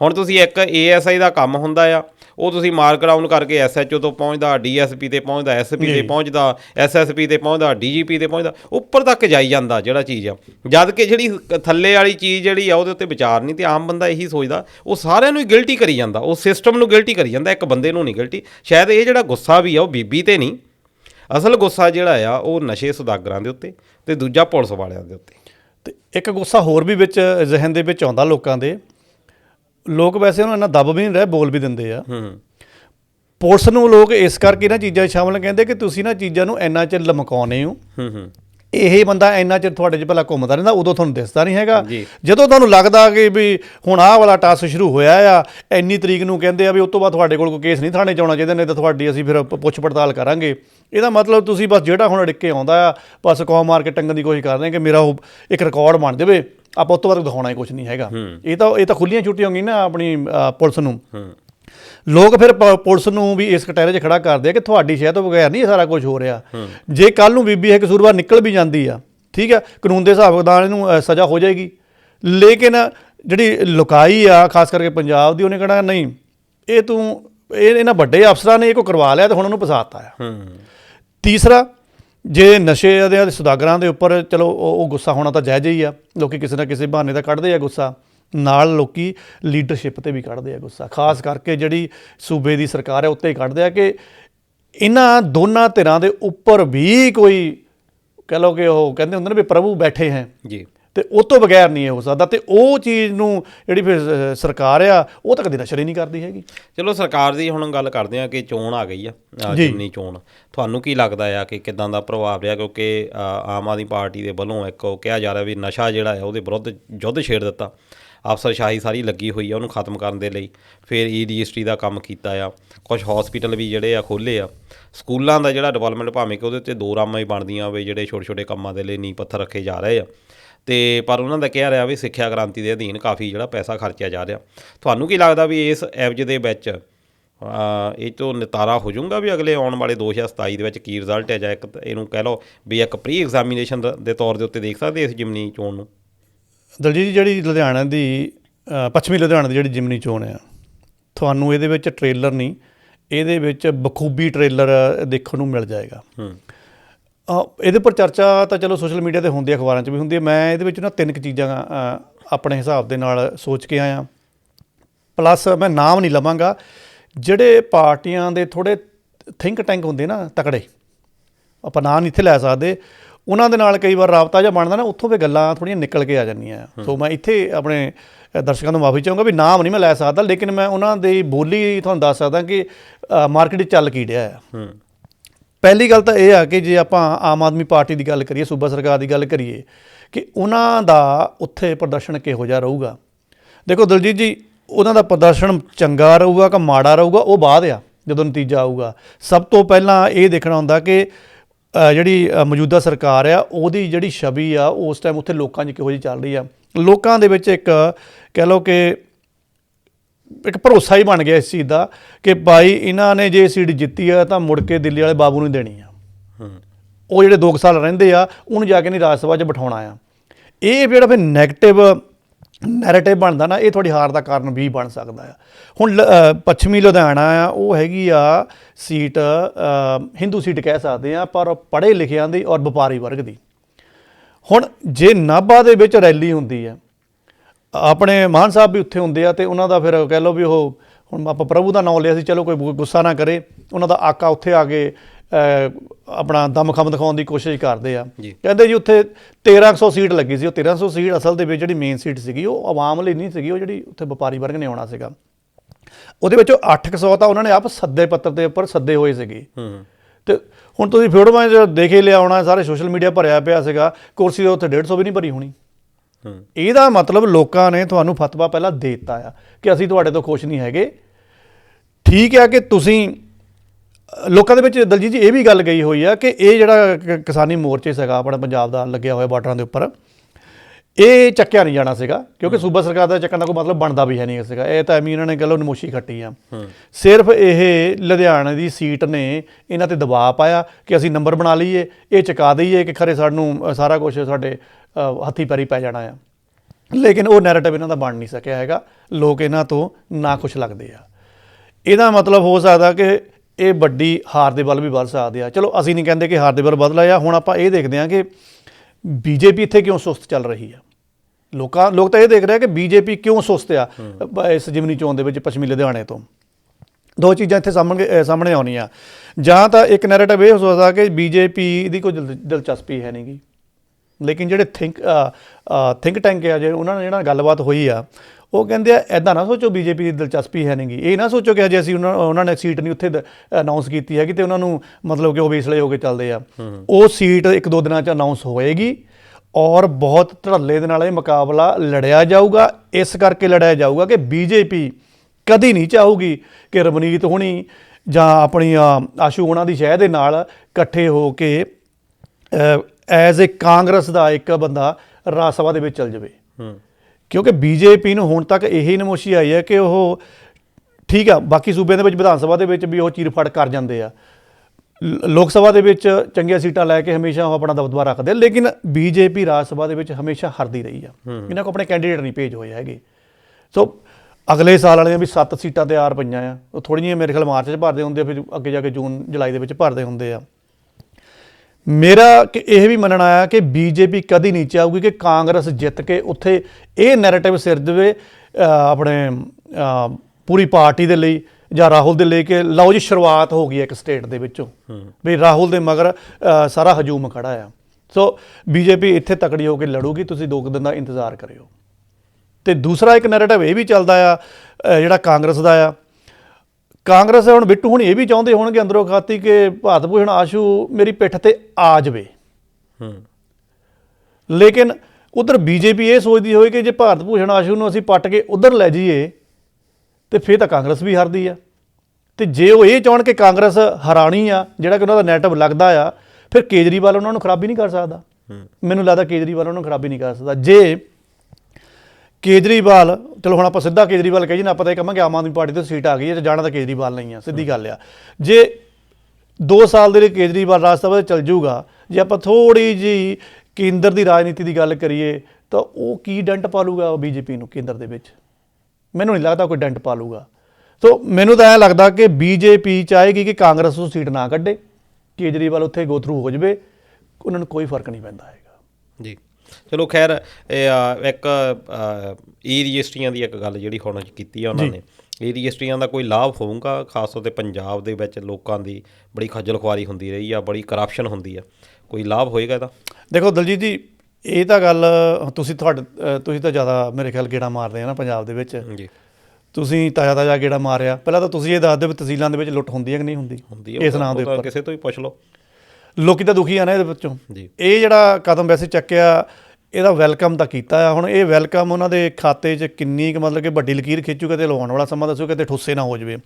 ਹੁਣ ਤੁਸੀਂ ਇੱਕ ਏਐਸਆਈ ਦਾ ਕੰਮ ਹੁੰਦਾ ਆ ਉਹ ਤੁਸੀਂ ਮਾਰਕ ਡਾਊਨ ਕਰਕੇ ਐਸਐਚਓ ਤੋਂ ਪਹੁੰਚਦਾ ਡੀਐਸਪੀ ਤੇ ਪਹੁੰਚਦਾ ਐਸਪੀ ਤੇ ਪਹੁੰਚਦਾ ਐਸਐਸਪੀ ਤੇ ਪਹੁੰਚਦਾ ਡੀਜੀਪੀ ਤੇ ਪਹੁੰਚਦਾ ਉੱਪਰ ਤੱਕ ਜਾਈ ਜਾਂਦਾ ਜਿਹੜਾ ਚੀਜ਼ ਆ। ਜਦ ਕਿ ਜਿਹੜੀ ਥੱਲੇ ਵਾਲੀ ਚੀਜ਼ ਜਿਹੜੀ ਆ ਉਹਦੇ ਉੱਤੇ ਵਿਚਾਰ ਨਹੀਂ ਤੇ ਆਮ ਬੰਦਾ ਇਹੀ ਸੋਚਦਾ ਉਹ ਸਾਰਿਆਂ ਨੂੰ ਹੀ ਗਿਲਟੀ ਕਰੀ ਜਾਂਦਾ ਉਹ ਸਿਸਟਮ ਨੂੰ ਗਿਲਟੀ ਕਰੀ ਜਾਂਦਾ ਇੱਕ ਬੰਦੇ ਨੂੰ ਨਹੀਂ ਗਿਲਟੀ ਸ਼ਾਇਦ ਇਹ ਜਿਹੜਾ ਗੁੱਸਾ ਵੀ ਆ ਉਹ ਬੀਬੀ ਤੇ ਨਹੀਂ। ਅਸਲ ਗੁੱਸਾ ਜਿਹੜਾ ਆ ਉਹ ਨਸ਼ੇ ਸੁਦਾਗਰਾਂ ਦੇ ਉੱਤੇ ਤੇ ਦੂਜਾ ਪੁਲਿਸ ਵਾਲਿਆਂ ਦੇ ਉੱਤੇ। ਇੱਕ ਗੁੱਸਾ ਹੋਰ ਵੀ ਵਿੱਚ ਜ਼ਿਹਨ ਦੇ ਵਿੱਚ ਆਉਂਦਾ ਲੋਕਾਂ ਦੇ। ਲੋਕ ਵੈਸੇ ਉਹਨੂੰ ਇੰਨਾ ਦੱਬ ਵੀ ਨਹੀਂ ਰਹੇ ਬੋਲ ਵੀ ਦਿੰਦੇ ਆ। ਹੂੰ। ਪੁਲਿਸ ਨੂੰ ਲੋਕ ਇਸ ਕਰਕੇ ਇਹਨਾਂ ਚੀਜ਼ਾਂ 'ਚ ਸ਼ਾਮਲ ਕਹਿੰਦੇ ਕਿ ਤੁਸੀਂ ਨਾ ਚੀਜ਼ਾਂ ਨੂੰ ਇੰਨਾ ਚਿਰ ਲਮਕਾਉਨੇ ਹੋ। ਹੂੰ ਹੂੰ। ਇਹ ਬੰਦਾ ਇੰਨਾ ਚਿਰ ਤੁਹਾਡੇ 'ਚ ਭਲਾ ਘੁੰਮਦਾ ਰਹਿੰਦਾ ਉਦੋਂ ਤੁਹਾਨੂੰ ਦਿਸਦਾ ਨਹੀਂ ਹੈਗਾ। ਜਦੋਂ ਤੁਹਾਨੂੰ ਲੱਗਦਾ ਕਿ ਵੀ ਹੁਣ ਆਹ ਵਾਲਾ ਟਾਸਕ ਸ਼ੁਰੂ ਹੋਇਆ ਆ ਇੰਨੀ ਤਰੀਕ ਨੂੰ ਕਹਿੰਦੇ ਆ ਵੀ ਉਸ ਤੋਂ ਬਾਅਦ ਤੁਹਾਡੇ ਕੋਲ ਕੋਈ ਕੇਸ ਨਹੀਂ ਥਾਣੇ 'ਚ ਆਉਣਾ ਚਾਹੀਦਾ ਨਹੀਂ ਤਾਂ ਤੁਹਾਡੀ ਅਸੀਂ ਫਿਰ ਪੁੱਛ ਪੜਤਾਲ ਕਰਾਂਗੇ। ਇਹਦਾ ਮਤਲਬ ਤੁਸੀਂ ਬਸ ਜਿਹੜਾ ਹੁਣ ਅੜਿੱਕੇ ਆਉਂਦਾ ਆ ਬਸ ਕੌਮ ਮਾਰ ਕੇ ਟੰਗਣ ਦੀ ਕੋਸ਼ਿਸ਼ ਕਰਦੇ ਆ ਕਿ ਮੇਰਾ ਉਹ ਇੱਕ ਰਿਕਾਰਡ ਬਣ ਜਾਵੇ ਆਪਾਂ ਉਸ ਤੋਂ ਬਾਅਦ ਦਿਖਾਉਣਾ ਹੀ ਕੁਝ ਨਹੀਂ ਹੈਗਾ। ਇਹ ਤਾਂ ਇਹ ਤਾਂ ਖੁੱਲੀਆਂ ਛੁੱਟੀਆਂ ਹੋਗੀਆਂ ਨਾ ਆਪਣੀ ਪੁਲਿਸ ਨੂੰ। ਲੋਕ ਫਿਰ ਪੁਲਿਸ ਨੂੰ ਵੀ ਇਸ ਕਟਹਿਰੇ 'ਚ ਖੜਾ ਕਰਦੇ ਆ ਕਿ ਤੁਹਾਡੀ ਸ਼ਹਿ ਤੋਂ ਬਗੈਰ ਨਹੀਂ ਸਾਰਾ ਕੁਝ ਹੋ ਰਿਹਾ। ਜੇ ਕੱਲ ਨੂੰ ਬੀਬੀ ਹੈ ਕਸੂਰਵਾਰ ਨਿਕਲ ਵੀ ਜਾਂਦੀ ਆ ਠੀਕ ਆ ਕਾਨੂੰਨ ਦੇ ਹਿਸਾਬ ਨਾਲ ਇਹਨੂੰ ਸਜ਼ਾ ਹੋ ਜਾਏਗੀ। ਲੇਕਿਨ ਜਿਹੜੀ ਲੁਕਾਈ ਆ ਖਾਸ ਕਰਕੇ ਪੰਜਾਬ ਦੀ ਉਹਨੇ ਕਹਿਣਾ ਨਹੀਂ ਇਹ ਤੂੰ ਇਹ ਇਹਨਾਂ ਵੱਡੇ ਅਫਸਰਾਂ ਨੇ ਇਹ ਕੋ ਕਰਵਾ ਲਿਆ ਤੇ ਹੁਣ ਉਹਨੂੰ ਫਸਾਤਾ ਆ। ਤੀਸਰਾ, ਜੇ ਨਸ਼ੇ ਦੇ ਸੁਦਾਗਰਾਂ ਦੇ ਉੱਪਰ ਚਲੋ ਉਹ ਗੁੱਸਾ ਹੋਣਾ ਤਾਂ ਜਾਇਜ਼ ਹੀ ਆ। ਲੋਕੀ ਕਿਸੇ ਨਾ ਕਿਸੇ ਬਹਾਨੇ ਦਾ ਕੱਢਦੇ ਆ ਗੁੱਸਾ। ਨਾਲ ਲੋਕੀ ਲੀਡਰਸ਼ਿਪ ਤੇ ਵੀ ਕੱਢਦੇ ਆ ਗੁੱਸਾ। ਖਾਸ ਕਰਕੇ ਜਿਹੜੀ ਸੂਬੇ ਦੀ ਸਰਕਾਰ ਹੈ, ਉੱਤੇ ਹੀ ਕੱਢਦੇ ਆ ਕਿ ਇਹਨਾਂ ਦੋਨਾਂ ਧਿਰਾਂ ਦੇ ਉੱਪਰ ਵੀ ਕੋਈ ਕਹ ਲਓ ਕਿ ਉਹ ਕਹਿੰਦੇ ਹੁੰਦੇ ਨੇ ਵੀ ਪ੍ਰਭੂ ਬੈਠੇ ਹੈ। ਜੀ। ਤੇ ਉਹ ਤੋਂ ਬਗੈਰ ਨਹੀਂ ਇਹ ਹੋ ਸਕਦਾ ਤੇ ਉਹ ਚੀਜ਼ ਨੂੰ ਜਿਹੜੀ ਫਿਰ ਸਰਕਾਰ ਆ ਉਹ ਤਾਂ ਕਦੇ ਨਸ਼ਰ ਹੀ ਨਹੀਂ ਕਰਦੀ ਹੈਗੀ। ਚਲੋ ਸਰਕਾਰ ਦੀ ਹੁਣ ਗੱਲ ਕਰਦੇ ਆ ਕਿ ਚੋਣ ਆ ਗਈ ਆ। ਜਿਮਨੀ ਚੋਣ। ਤੁਹਾਨੂੰ ਕੀ ਲੱਗਦਾ ਆ ਕਿ ਕਿਦਾਂ ਦਾ ਪ੍ਰਭਾਵ ਰਿਹਾ? ਕਿਉਂਕਿ ਆਮ ਆਦਮੀ ਪਾਰਟੀ ਦੇ ਵੱਲੋਂ ਇੱਕ ਉਹ ਕਿਹਾ ਜਾ ਰਿਹਾ ਵੀ ਨਸ਼ਾ ਜਿਹੜਾ ਆ ਉਹਦੇ ਵਿਰੁੱਧ ਯੁੱਧ ਛੇੜ ਦਿੱਤਾ। ਅਫਸਰਸ਼ਾਹੀ ਸਾਰੀ ਲੱਗੀ ਹੋਈ ਆ ਉਹਨੂੰ ਖਤਮ ਕਰਨ ਦੇ ਲਈ। ਫਿਰ ਈ ਰਜਿਸਟਰੀ ਦਾ ਕੰਮ ਕੀਤਾ ਆ। ਕੁਝ ਹਸਪੀਟਲ ਵੀ ਜਿਹੜੇ ਆ ਖੋਲੇ ਆ। ਸਕੂਲਾਂ ਦਾ ਜਿਹੜਾ ਡਿਵੈਲਪਮੈਂਟ ਭਾਵੇਂ ਕਿ ਉਹਦੇ ਉੱਤੇ ਦੋ ਰਾਮਾਂ ਹੀ ਬਣਦੀਆਂ ਵੀ ਜਿਹੜੇ ਛੋਟੇ ਛੋਟੇ ਕੰਮਾਂ ਦੇ ਲਈ ਨੀਂਹ ਪੱਥਰ ਰੱਖੇ ਜਾ ਰਹੇ ਆ। ਤੇ ਪਰ ਉਹਨਾਂ ਦਾ ਕਿਹਾ ਰਿਹਾ ਵੀ ਸਿੱਖਿਆ ਕ੍ਰਾਂਤੀ ਦੇ ਅਧੀਨ ਕਾਫੀ ਜਿਹੜਾ ਪੈਸਾ ਖਰਚਿਆ ਜਾ ਰਿਹਾ। ਤੁਹਾਨੂੰ ਕੀ ਲੱਗਦਾ ਵੀ ਇਸ ਐਵਜ ਦੇ ਵਿੱਚ ਇਹ ਤੋਂ ਨਿਤਾਰਾ ਹੋ ਜਾਊਗਾ ਵੀ ਅਗਲੇ ਆਉਣ ਵਾਲੇ 2027 ਦੇ ਵਿੱਚ ਕੀ ਰਿਜ਼ਲਟ ਹੈ? ਜਾਂ ਇੱਕ ਇਹਨੂੰ ਕਹਿ ਲਓ ਵੀ ਇੱਕ ਪ੍ਰੀ ਐਗਜ਼ਾਮੀਨੇਸ਼ਨ ਦੇ ਤੌਰ ਦੇ ਉੱਤੇ ਦੇਖ ਸਕਦੇ ਇਸ ਜਿਮਨੀ ਚੋਣ ਨੂੰ? ਦਲਜੀਤ ਜੀ ਜਿਹੜੀ ਲੁਧਿਆਣਾ ਦੀ ਪੱਛਮੀ ਲੁਧਿਆਣਾ ਦੀ ਜਿਹੜੀ ਜਿਮਨੀ ਚੋਣ ਆ ਤੁਹਾਨੂੰ ਇਹਦੇ ਵਿੱਚ ਟ੍ਰੇਲਰ ਨਹੀਂ ਇਹਦੇ ਵਿੱਚ ਬਖੂਬੀ ਟ੍ਰੇਲਰ ਦੇਖਣ ਨੂੰ ਮਿਲ ਜਾਏਗਾ। ਹੂੰ। ਇਹਦੇ ਪਰ ਚਰਚਾ ਤਾਂ ਚਲੋ ਸੋਸ਼ਲ ਮੀਡੀਆ ਤੇ ਹੁੰਦੀ ਹੈ ਅਖਬਾਰਾਂ 'ਚ ਵੀ ਹੁੰਦੀ ਹੈ ਮੈਂ ਇਹਦੇ ਵਿੱਚ ਨਾ ਤਿੰਨ ਕੁ ਚੀਜ਼ਾਂ ਆਪਣੇ ਹਿਸਾਬ ਦੇ ਨਾਲ ਸੋਚ ਕੇ ਆਇਆ। ਪਲੱਸ ਮੈਂ ਨਾਮ ਨਹੀਂ ਲਵਾਂਗਾ। ਜਿਹੜੇ ਪਾਰਟੀਆਂ ਦੇ ਥੋੜੇ ਥਿੰਕ ਟੈਂਕ ਹੁੰਦੇ ਨਾ ਤਕੜੇ ਆਪਾਂ ਨਾਂ ਇੱਥੇ ਲੈ ਸਕਦੇ। ਉਹਨਾਂ ਦੇ ਨਾਲ ਕਈ ਵਾਰ ਰਾਬਤਾ ਜਿਹਾ ਬਣਦਾ ਨਾ ਉੱਥੋਂ ਵੀ ਗੱਲਾਂ ਥੋੜੀਆਂ ਨਿਕਲ ਕੇ ਆ ਜਾਂਦੀਆਂ ਸੋ ਮੈਂ ਇੱਥੇ ਆਪਣੇ ਦਰਸ਼ਕਾਂ ਤੋਂ ਮਾਫੀ ਚਾਹੂੰਗਾ ਵੀ ਨਾਮ ਨਹੀਂ ਮੈਂ ਲੈ ਸਕਦਾ ਲੇਕਿਨ ਮੈਂ ਉਹਨਾਂ ਦੀ ਬੋਲੀ ਤੁਹਾਨੂੰ ਦੱਸ ਸਕਦਾ ਕਿ ਮਾਰਕੀਟ ਚੱਲ ਕੀ ਰਿਹਾ ਹੈ ਹੂੰ। ਪਹਿਲੀ ਗੱਲ ਤਾਂ ਇਹ ਆ ਕਿ ਜੇ ਆਪਾਂ ਆਮ ਆਦਮੀ ਪਾਰਟੀ ਦੀ ਗੱਲ ਕਰੀਏ, ਸੂਬਾ ਸਰਕਾਰ ਦੀ ਗੱਲ ਕਰੀਏ, ਕਿ ਉਹਨਾਂ ਦਾ ਉੱਥੇ ਪ੍ਰਦਰਸ਼ਨ ਕਿਹੋ ਜਿਹਾ ਰਹੂਗਾ? ਦੇਖੋ ਦਲਜੀਤ ਜੀ, ਉਹਨਾਂ ਦਾ ਪ੍ਰਦਰਸ਼ਨ ਚੰਗਾ ਰਹੂਗਾ ਕਿ ਮਾੜਾ ਰਹੂਗਾ? ਉਹ ਬਾਅਦ ਆ, ਜਦੋਂ ਨਤੀਜਾ ਆਊਗਾ। ਸਭ ਤੋਂ ਪਹਿਲਾਂ ਇਹ ਦੇਖਣਾ ਹੁੰਦਾ ਕਿ ਜਿਹੜੀ ਮੌਜੂਦਾ ਸਰਕਾਰ ਆ, ਉਹਦੀ ਜਿਹੜੀ ਛਵੀ ਆ ਉਸ ਟਾਈਮ ਉੱਥੇ ਲੋਕਾਂ 'ਚ ਕਿਹੋ ਜਿਹੀ ਚੱਲ ਰਹੀ ਆ। ਲੋਕਾਂ ਦੇ ਵਿੱਚ ਇੱਕ, ਕਹਿ ਲਓ ਕਿ ਇੱਕ ਭਰੋਸਾ ਹੀ ਬਣ ਗਿਆ ਇਸ ਚੀਜ਼ ਦਾ ਕਿ ਭਾਈ ਇਹਨਾਂ ਨੇ ਜੇ ਸੀਟ ਜਿੱਤੀ ਆ ਤਾਂ ਮੁੜ ਕੇ ਦਿੱਲੀ ਵਾਲੇ ਬਾਬੂ ਨੂੰ ਦੇਣੀ ਆ। ਹੂੰ। ਉਹ ਜਿਹੜੇ 2 ਸਾਲ ਰਹਿੰਦੇ ਆ ਉਹਨੂੰ ਜਾ ਕੇ ਨਹੀਂ ਰਾਜ ਸਭਾ 'ਚ ਬਿਠਾਉਣਾ ਆ। ਇਹ ਜਿਹੜਾ ਫਿਰ 네ਗੇਟਿਵ ਨੈਰੇਟਿਵ ਬਣਦਾ ਨਾ ਇਹ ਤੁਹਾਡੀ ਹਾਰ ਦਾ ਕਾਰਨ ਵੀ ਬਣ ਸਕਦਾ ਆ। ਹੁਣ ਪੱਛਮੀ ਲੁਧਿਆਣਾ ਆ ਉਹ ਹੈਗੀ ਆ ਸੀਟ ਹਿੰਦੂ ਸੀਟ ਕਹਿ ਸਕਦੇ ਆ ਪਰ ਪੜ੍ਹੇ ਲਿਖਿਆਂ ਦੀ ਔਰ ਵਪਾਰੀ ਵਰਗ ਦੀ। ਹੁਣ ਜੇ ਨਾਭਾ ਦੇ ਵਿੱਚ ਰੈਲੀ ਹੁੰਦੀ ਹੈ ਆਪਣੇ ਮਾਨ ਸਾਹਿਬ ਵੀ ਉੱਥੇ ਹੁੰਦੇ ਆ ਤੇ ਉਹਨਾਂ ਦਾ ਫਿਰ ਕਹਿ ਲਓ ਵੀ ਉਹ ਹੁਣ ਆਪਾਂ ਪ੍ਰਭੂ ਦਾ ਨਾਮ ਲਿਆ ਸੀ ਚਲੋ ਕੋਈ ਗੁੱਸਾ ਨਾ ਕਰੇ। ਉਹਨਾਂ ਦਾ ਆਕਾ ਉੱਥੇ ਆ ਕੇ ਆਪਣਾ ਦਮਖਮ ਦਿਖਾਉਣ ਦੀ ਕੋਸ਼ਿਸ਼ ਕਰਦੇ ਆ। ਕਹਿੰਦੇ ਜੀ ਉੱਥੇ 1300 ਸੀਟ ਲੱਗੀ ਸੀ। ਉਹ 1300 ਸੀਟ ਅਸਲ ਦੇ ਵਿੱਚ ਜਿਹੜੀ ਮੇਨ ਸੀਟ ਸੀਗੀ ਉਹ ਆਵਾਮ ਲਈ ਨਹੀਂ ਸੀਗੀ ਉਹ ਜਿਹੜੀ ਉੱਥੇ ਵਪਾਰੀ ਵਰਗ ਨੇ ਆਉਣਾ ਸੀਗਾ। ਉਹਦੇ ਵਿੱਚੋਂ 800 ਤਾਂ ਉਹਨਾਂ ਨੇ ਆਪ ਸੱਦੇ ਪੱਤਰ ਦੇ ਉੱਪਰ ਸੱਦੇ ਹੋਏ ਸੀਗੇ। ਹੂੰ ਤੇ ਹੁਣ ਤੁਸੀਂ ਫੋਟੋਆਂ ਦੇਖੇ ਲਿਆ ਹੋਣਾ ਸਾਰੇ ਸੋਸ਼ਲ ਮੀਡੀਆ ਭਰਿਆ ਪਿਆ ਸੀਗਾ। ਕੁਰਸੀ ਦੇ ਉੱਤੇ 150 ਵੀ ਨਹੀਂ ਭਰੀ ਹੋਣੀ। ਹੂੰ ਇਹਦਾ ਮਤਲਬ ਲੋਕਾਂ ਨੇ ਤੁਹਾਨੂੰ ਫਤਵਾ ਪਹਿਲਾਂ ਦੇ ਦਿੱਤਾ ਆ ਕਿ ਅਸੀਂ ਤੁਹਾਡੇ ਤੋਂ ਖੁਸ਼ ਨਹੀਂ ਹੈਗੇ। ਠੀਕ ਹੈ ਕਿ ਤੁਸੀਂ, ਲੋਕਾਂ ਦੇ ਵਿੱਚ ਦਲਜੀਤ ਜੀ ਇਹ ਵੀ ਗੱਲ ਗਈ ਹੋਈ ਆ ਕਿ ਇਹ ਜਿਹੜਾ ਕਿਸਾਨੀ ਮੋਰਚੇ ਸੀਗਾ ਆਪਣਾ ਪੰਜਾਬ ਦਾ ਲੱਗਿਆ ਹੋਇਆ ਬਾਰਡਰਾਂ ਦੇ ਉੱਪਰ ਇਹ ਚੱਕਿਆ ਨਹੀਂ ਜਾਣਾ ਸੀਗਾ ਕਿਉਂਕਿ ਸੂਬਾ ਸਰਕਾਰ ਦਾ ਚੱਕਣ ਦਾ ਕੋਈ ਮਤਲਬ ਬਣਦਾ ਵੀ ਹੈ ਨਹੀਂ ਸੀਗਾ। ਇਹ ਤਾਂ ਐਵੇਂ ਇਹਨਾਂ ਨੇ ਗੱਲੋਂ ਨਮੋਸ਼ੀ ਖੱਟੀ ਆ। ਸਿਰਫ ਇਹ ਲੁਧਿਆਣਾ ਦੀ ਸੀਟ ਨੇ ਇਹਨਾਂ ਤੇ ਦਬਾਅ ਪਾਇਆ ਕਿ ਅਸੀਂ ਨੰਬਰ ਬਣਾ ਲਈਏ ਇਹ ਚੁਕਾ ਦਈਏ ਕਿ ਖਰੇ ਸਾਨੂੰ ਸਾਰਾ ਕੁਝ ਸਾਡੇ ਹੱਥੀ ਪੈਰੀ ਪੈ ਜਾਣਾ ਆ। ਲੇਕਿਨ ਉਹ ਨੈਰੇਟਿਵ ਇਹਨਾਂ ਦਾ ਬਣ ਨਹੀਂ ਸਕਿਆ ਹੈਗਾ। ਲੋਕ ਇਹਨਾਂ ਤੋਂ ਨਾ ਖੁਸ਼ ਲੱਗਦੇ ਆ। ਇਹਦਾ ਮਤਲਬ ਹੋ ਸਕਦਾ ਕਿ ਇਹ ਵੱਡੀ ਹਾਰ ਦੇ ਵੱਲ ਵੀ ਵੱਧ ਸਕਦੇ ਆ। ਚਲੋ ਅਸੀਂ ਨਹੀਂ ਕਹਿੰਦੇ ਕਿ ਹਾਰ ਦੇ ਵੱਲ ਵੱਧ ਲਿਆ ਹੁਣ ਆਪਾਂ ਇਹ ਦੇਖਦੇ ਹਾਂ ਕਿ ਬੀਜੇਪੀ ਇੱਥੇ ਕਿਉਂ ਸੁਸਤ ਚੱਲ ਰਹੀ ਆ? ਲੋਕਾਂ ਲੋਕ ਤਾਂ ਇਹ ਦੇਖ ਰਹੇ ਆ ਕਿ ਬੀਜੇਪੀ ਕਿਉਂ ਸੁਸਤ ਆ ਇਸ ਜਿਮਨੀ ਚੋਣ ਦੇ ਵਿੱਚ ਪੱਛਮੀ ਲੁਧਿਆਣੇ ਤੋਂ। ਦੋ ਚੀਜ਼ਾਂ ਇੱਥੇ ਸਾਹਮਣੇ ਸਾਹਮਣੇ ਆਉਣੀਆਂ। ਜਾਂ ਤਾਂ ਇੱਕ ਨੈਰੇਟਿਵ ਇਹ ਹੋ ਸਕਦਾ ਕਿ ਬੀਜੇਪੀ ਦੀ ਕੋਈ ਦਿਲ- ਦਿਲਚਸਪੀ ਹੈ ਨਹੀਂਗੀ ਲੇਕਿਨ ਜਿਹੜੇ ਥਿੰਕ ਥਿੰਕ ਟੈਂਕ ਆ, ਜੇ ਉਹਨਾਂ ਨਾਲ ਜਿਹੜਾ ਗੱਲਬਾਤ ਹੋਈ ਆ ਉਹ ਕਹਿੰਦੇ ਆ ਐਦਾਂ ਨਾ ਸੋਚੋ ਬੀਜੇਪੀ ਦੀ ਦਿਲਚਸਪੀ ਹੈ ਨਹੀਂਗੀ ਇਹ ਨਾ ਸੋਚੋ ਕਿ ਅਜੇ ਅਸੀਂ ਉਹਨਾਂ ਉਹਨਾਂ ਨੇ ਸੀਟ ਨਹੀਂ ਉੱਥੇ ਅਨਾਉਂਸ ਕੀਤੀ ਹੈਗੀ ਤੇ ਉਹਨਾਂ ਨੂੰ ਮਤਲਬ ਕਿ ਉਹ ਵੇਸਲੇ ਹੋ ਕੇ ਚੱਲਦੇ ਆ। ਉਹ ਸੀਟ ਇੱਕ ਦੋ ਦਿਨਾਂ ਚ ਅਨਾਉਂਸ ਹੋਏਗੀ ਔਰ ਬਹੁਤ ਧੜੱਲੇ ਦੇ ਨਾਲ ਇਹ ਮੁਕਾਬਲਾ ਲੜਿਆ ਜਾਊਗਾ। ਇਸ ਕਰਕੇ ਲੜਿਆ ਜਾਊਗਾ ਕਿ ਬੀਜੇਪੀ ਕਦੀ ਨਹੀਂ ਚਾਹੂਗੀ ਕਿ ਰਵਨੀਤ ਹੋਣੀ ਜਾਂ ਆਪਣੀ ਆਸ਼ੂ ਹੋਣਾ ਦੀ ਸ਼ਹਿ ਦੇ ਨਾਲ ਇਕੱਠੇ ਹੋ ਕੇ ਐਜ਼ ਅ ਕਾਂਗਰਸ ਦਾ ਇੱਕ ਬੰਦਾ ਰਾਜ ਸਭਾ ਦੇ ਵਿੱਚ ਚਲ ਜਾਵੇ। ਹੂੰ। ਕਿਉਂਕਿ ਬੀਜੇਪੀ ਨੂੰ ਹੁਣ ਤੱਕ ਇਹੀ ਨਮੋਸ਼ੀ ਆਈ ਹੈ ਕਿ ਉਹ ਠੀਕ ਆ ਬਾਕੀ ਸੂਬਿਆਂ ਦੇ ਵਿੱਚ ਵਿਧਾਨ ਸਭਾ ਦੇ ਵਿੱਚ ਵੀ ਉਹ ਚੀਰਫੜ ਕਰ ਜਾਂਦੇ ਆ। ਲੋਕ ਸਭਾ ਦੇ ਵਿੱਚ ਚੰਗੀਆਂ ਸੀਟਾਂ ਲੈ ਕੇ ਹਮੇਸ਼ਾ ਉਹ ਆਪਣਾ ਦਬਦਬਾ ਰੱਖਦੇ ਆ, ਲੇਕਿਨ ਬੀਜੇਪੀ ਰਾਜ ਸਭਾ ਦੇ ਵਿੱਚ ਹਮੇਸ਼ਾ ਹਾਰਦੀ ਰਹੀ ਆ। ਇਹਨਾਂ ਕੋ ਆਪਣੇ ਕੈਂਡੀਡੇਟ ਨਹੀਂ ਭੇਜ ਹੋਏ ਹੈਗੇ। ਸੋ ਅਗਲੇ ਸਾਲ ਵਾਲੀਆਂ ਵੀ 7 ਸੀਟਾਂ ਤਿਆਰ ਪਈਆਂ ਆ। ਉਹ ਥੋੜ੍ਹੀਆਂ ਮੇਰੇ ਖਿਆਲ ਮਾਰਚ 'ਚ ਭਰਦੇ ਹੁੰਦੇ ਆ ਫਿਰ ਅੱਗੇ ਜਾ ਕੇ ਜੂਨ ਜੁਲਾਈ ਦੇ ਵਿੱਚ ਭਰਦੇ ਹੁੰਦੇ ਆ। ਮੇਰਾ ਕਿ ਇਹ ਵੀ ਮੰਨਣਾ ਆ ਕਿ ਬੀਜੇਪੀ ਕਦੀ ਨਹੀਂ ਚਾਹੂਗੀ ਕਿ ਕਾਂਗਰਸ ਜਿੱਤ ਕੇ ਉੱਥੇ ਇਹ ਨੈਰੇਟਿਵ ਸਿਰ ਦੇਵੇ ਆਪਣੇ ਪੂਰੀ ਪਾਰਟੀ ਦੇ ਲਈ ਜਾਂ ਰਾਹੁਲ ਦੇ ਲਈ ਕਿ ਲਓ ਜੀ ਸ਼ੁਰੂਆਤ ਹੋ ਗਈ ਹੈ ਇੱਕ ਸਟੇਟ ਦੇ ਵਿੱਚੋਂ। ਵੀ ਰਾਹੁਲ ਦੇ ਮਗਰ ਸਾਰਾ ਹਜੂਮ ਖੜਾ ਆ। ਸੋ ਬੀਜੇਪੀ ਇੱਥੇ ਤਕੜੀ ਹੋ ਕੇ ਲੜੂਗੀ ਤੁਸੀਂ ਦੋ ਦਿਨ ਦਾ ਇੰਤਜ਼ਾਰ ਕਰਿਓ। ਤੇ ਦੂਸਰਾ ਇੱਕ ਨੈਰੇਟਿਵ ਇਹ ਵੀ ਚੱਲਦਾ ਆ ਜਿਹੜਾ ਕਾਂਗਰਸ ਦਾ ਆ ਕਾਂਗਰਸ ਹੁਣ ਬਿੱਟੂ ਹੁਣ ਇਹ ਵੀ ਚਾਹੁੰਦੇ ਹੋਣਗੇ ਅੰਦਰੋਂ ਖਾਤੀ ਕਿ ਭਾਰਤ ਭੂਸ਼ਣ ਆਸ਼ੂ ਮੇਰੀ ਪਿੱਠ ਤੇ ਆ ਜਾਵੇ। ਹੂੰ। ਲੇਕਿਨ ਉਧਰ ਬੀਜੇਪੀ ਇਹ ਸੋਚਦੀ ਹੋਏ ਕਿ ਜੇ ਭਾਰਤ ਭੂਸ਼ਣ ਆਸ਼ੂ ਨੂੰ ਅਸੀਂ ਪੱਟ ਕੇ ਉਧਰ ਲੈ ਜਾਈਏ ਤੇ ਫਿਰ ਤਾਂ ਕਾਂਗਰਸ ਵੀ ਹਾਰਦੀ ਆ। ਤੇ ਜੇ ਉਹ ਇਹ ਚਾਹਣ ਕਿ ਕਾਂਗਰਸ ਹਰਾਣੀ ਆ ਜਿਹੜਾ ਕਿ ਉਹਨਾਂ ਦਾ ਨੈਟਵ ਲੱਗਦਾ ਆ ਫਿਰ ਕੇਜਰੀਵਾਲ ਉਹਨਾਂ ਨੂੰ ਖਰਾਬੀ ਨਹੀਂ ਕਰ ਸਕਦਾ। ਮੈਨੂੰ ਲੱਗਦਾ ਕੇਜਰੀਵਾਲ ਉਹਨਾਂ ਨੂੰ ਖਰਾਬੀ ਨਹੀਂ ਕਰ ਸਕਦਾ। ਜੇ ਕੇਜਰੀਵਾਲ, ਚਲੋ ਹੁਣ ਆਪਾਂ ਸਿੱਧਾ ਕੇਜਰੀਵਾਲ ਕਹੀਏ ਨਾ, ਆਪਾਂ ਤਾਂ ਇਹ ਕਹਾਂਗੇ ਆਮ ਆਦਮੀ ਪਾਰਟੀ ਤੋਂ ਸੀਟ ਆ ਗਈ ਹੈ ਤੇ ਜਾਣਾ ਤਾਂ ਕੇਜਰੀਵਾਲ ਨਹੀਂ ਆ, ਸਿੱਧੀ ਗੱਲ ਆ। ਜੇ 2 ਸਾਲ ਦੇ ਲਈ ਕੇਜਰੀਵਾਲ ਰਾਜ ਸਭਾ 'ਚ ਚੱਲ ਜਾਊਗਾ, ਜੇ ਆਪਾਂ ਥੋੜੀ ਜੀ ਕੇਂਦਰ ਦੀ ਰਾਜਨੀਤੀ ਦੀ ਗੱਲ ਕਰੀਏ, ਤਾਂ ਉਹ ਕੀ ਡੰਟ ਪਾਲੂਗਾ ਬੀਜੇਪੀ ਨੂੰ ਕੇਂਦਰ ਦੇ ਵਿੱਚ? ਮੈਨੂੰ ਨਹੀਂ ਲੱਗਦਾ ਕੋਈ ਡੰਟ ਪਾਲੂਗਾ। ਸੋ ਮੈਨੂੰ ਤਾਂ ਐ ਲੱਗਦਾ ਕਿ ਬੀਜੇਪੀ ਚਾਹੇਗੀ ਕਿ ਕਾਂਗਰਸ ਨੂੰ ਸੀਟ ਨਾ ਕੱਢੇ, ਕੇਜਰੀਵਾਲ ਉੱਥੇ ਗੋਥਰੂ ਹੋ ਜਾਵੇ, ਉਹਨਾਂ ਨੂੰ ਕੋਈ ਫ਼ਰਕ ਨਹੀਂ ਪੈਂਦਾ ਹੈਗਾ। ਜੀ। ਚਲੋ ਖੈਰ ਇਹ ਇੱਕ ਈ ਰਜਿਸਟਰੀਆਂ ਦੀ ਇੱਕ ਗੱਲ ਜਿਹੜੀ ਹੁਣ ਕੀਤੀ ਆ ਉਹਨਾਂ ਨੇ। ਈ ਰਜਿਸਟਰੀਆਂ ਦਾ ਕੋਈ ਲਾਭ ਹੋਊਗਾ ਖਾਸ ਤੌਰ ਤੇ ਪੰਜਾਬ ਦੇ ਵਿੱਚ ਲੋਕਾਂ ਦੀ ਬੜੀ ਖੱਜਲ ਖੁਆਰੀ ਹੁੰਦੀ ਰਹੀ ਆ ਬੜੀ ਕਰਪਸ਼ਨ ਹੁੰਦੀ ਆ। ਕੋਈ ਲਾਭ ਹੋਏਗਾ ਇਹਦਾ? ਦੇਖੋ ਦਲਜੀਤ ਜੀ ਇਹ ਤਾਂ ਗੱਲ ਤੁਸੀਂ ਤੁਹਾਡੇ ਤੁਸੀਂ ਤਾਂ ਜ਼ਿਆਦਾ ਮੇਰੇ ਖਿਆਲ ਗੇੜਾ ਮਾਰਦੇ ਆ ਨਾ ਪੰਜਾਬ ਦੇ ਵਿੱਚ। ਜੀ। ਤੁਸੀਂ ਤਾਜ਼ਾ ਤਾਜ਼ਾ ਗੇੜਾ ਮਾਰਿਆ। ਪਹਿਲਾਂ ਤਾਂ ਤੁਸੀਂ ਇਹ ਦੱਸ ਦਿਓ ਵੀ ਤਹਿਸੀਲਾਂ ਦੇ ਵਿੱਚ ਲੁੱਟ ਹੁੰਦੀ ਹੈ ਕਿ ਨਹੀਂ ਹੁੰਦੀ? ਹੁੰਦੀ ਇਸ ਨਾਮ ਦੇ ਉਹ ਤਾਂ ਉੱਪਰ। ਕਿਸੇ ਤੋਂ ਵੀ ਪੁੱਛ ਲਓ। ਲੋਕੀ ਤਾਂ ਦੁਖੀ ਆ ਨਾ ਇਹਦੇ ਵਿੱਚੋਂ। ਇਹ ਜਿਹੜਾ ਕਦਮ ਵੈਸੇ ਚੱਕਿਆ ਇਹਦਾ ਵੈਲਕਮ ਤਾਂ ਕੀਤਾ ਆ। ਹੁਣ ਇਹ ਵੈਲਕਮ ਉਹਨਾਂ ਦੇ ਖਾਤੇ 'ਚ ਕਿੰਨੀ ਕੁ ਮਤਲਬ ਕਿ ਵੱਡੀ ਲਕੀਰ ਖਿੱਚੂਗਾ ਤੇ ਲਵਾਉਣ ਵਾਲਾ ਸਮਾਂ ਦੱਸੋ ਕਿਤੇ ਠੁੱਸੇ ਨਾ ਹੋ ਜਾਵੇ।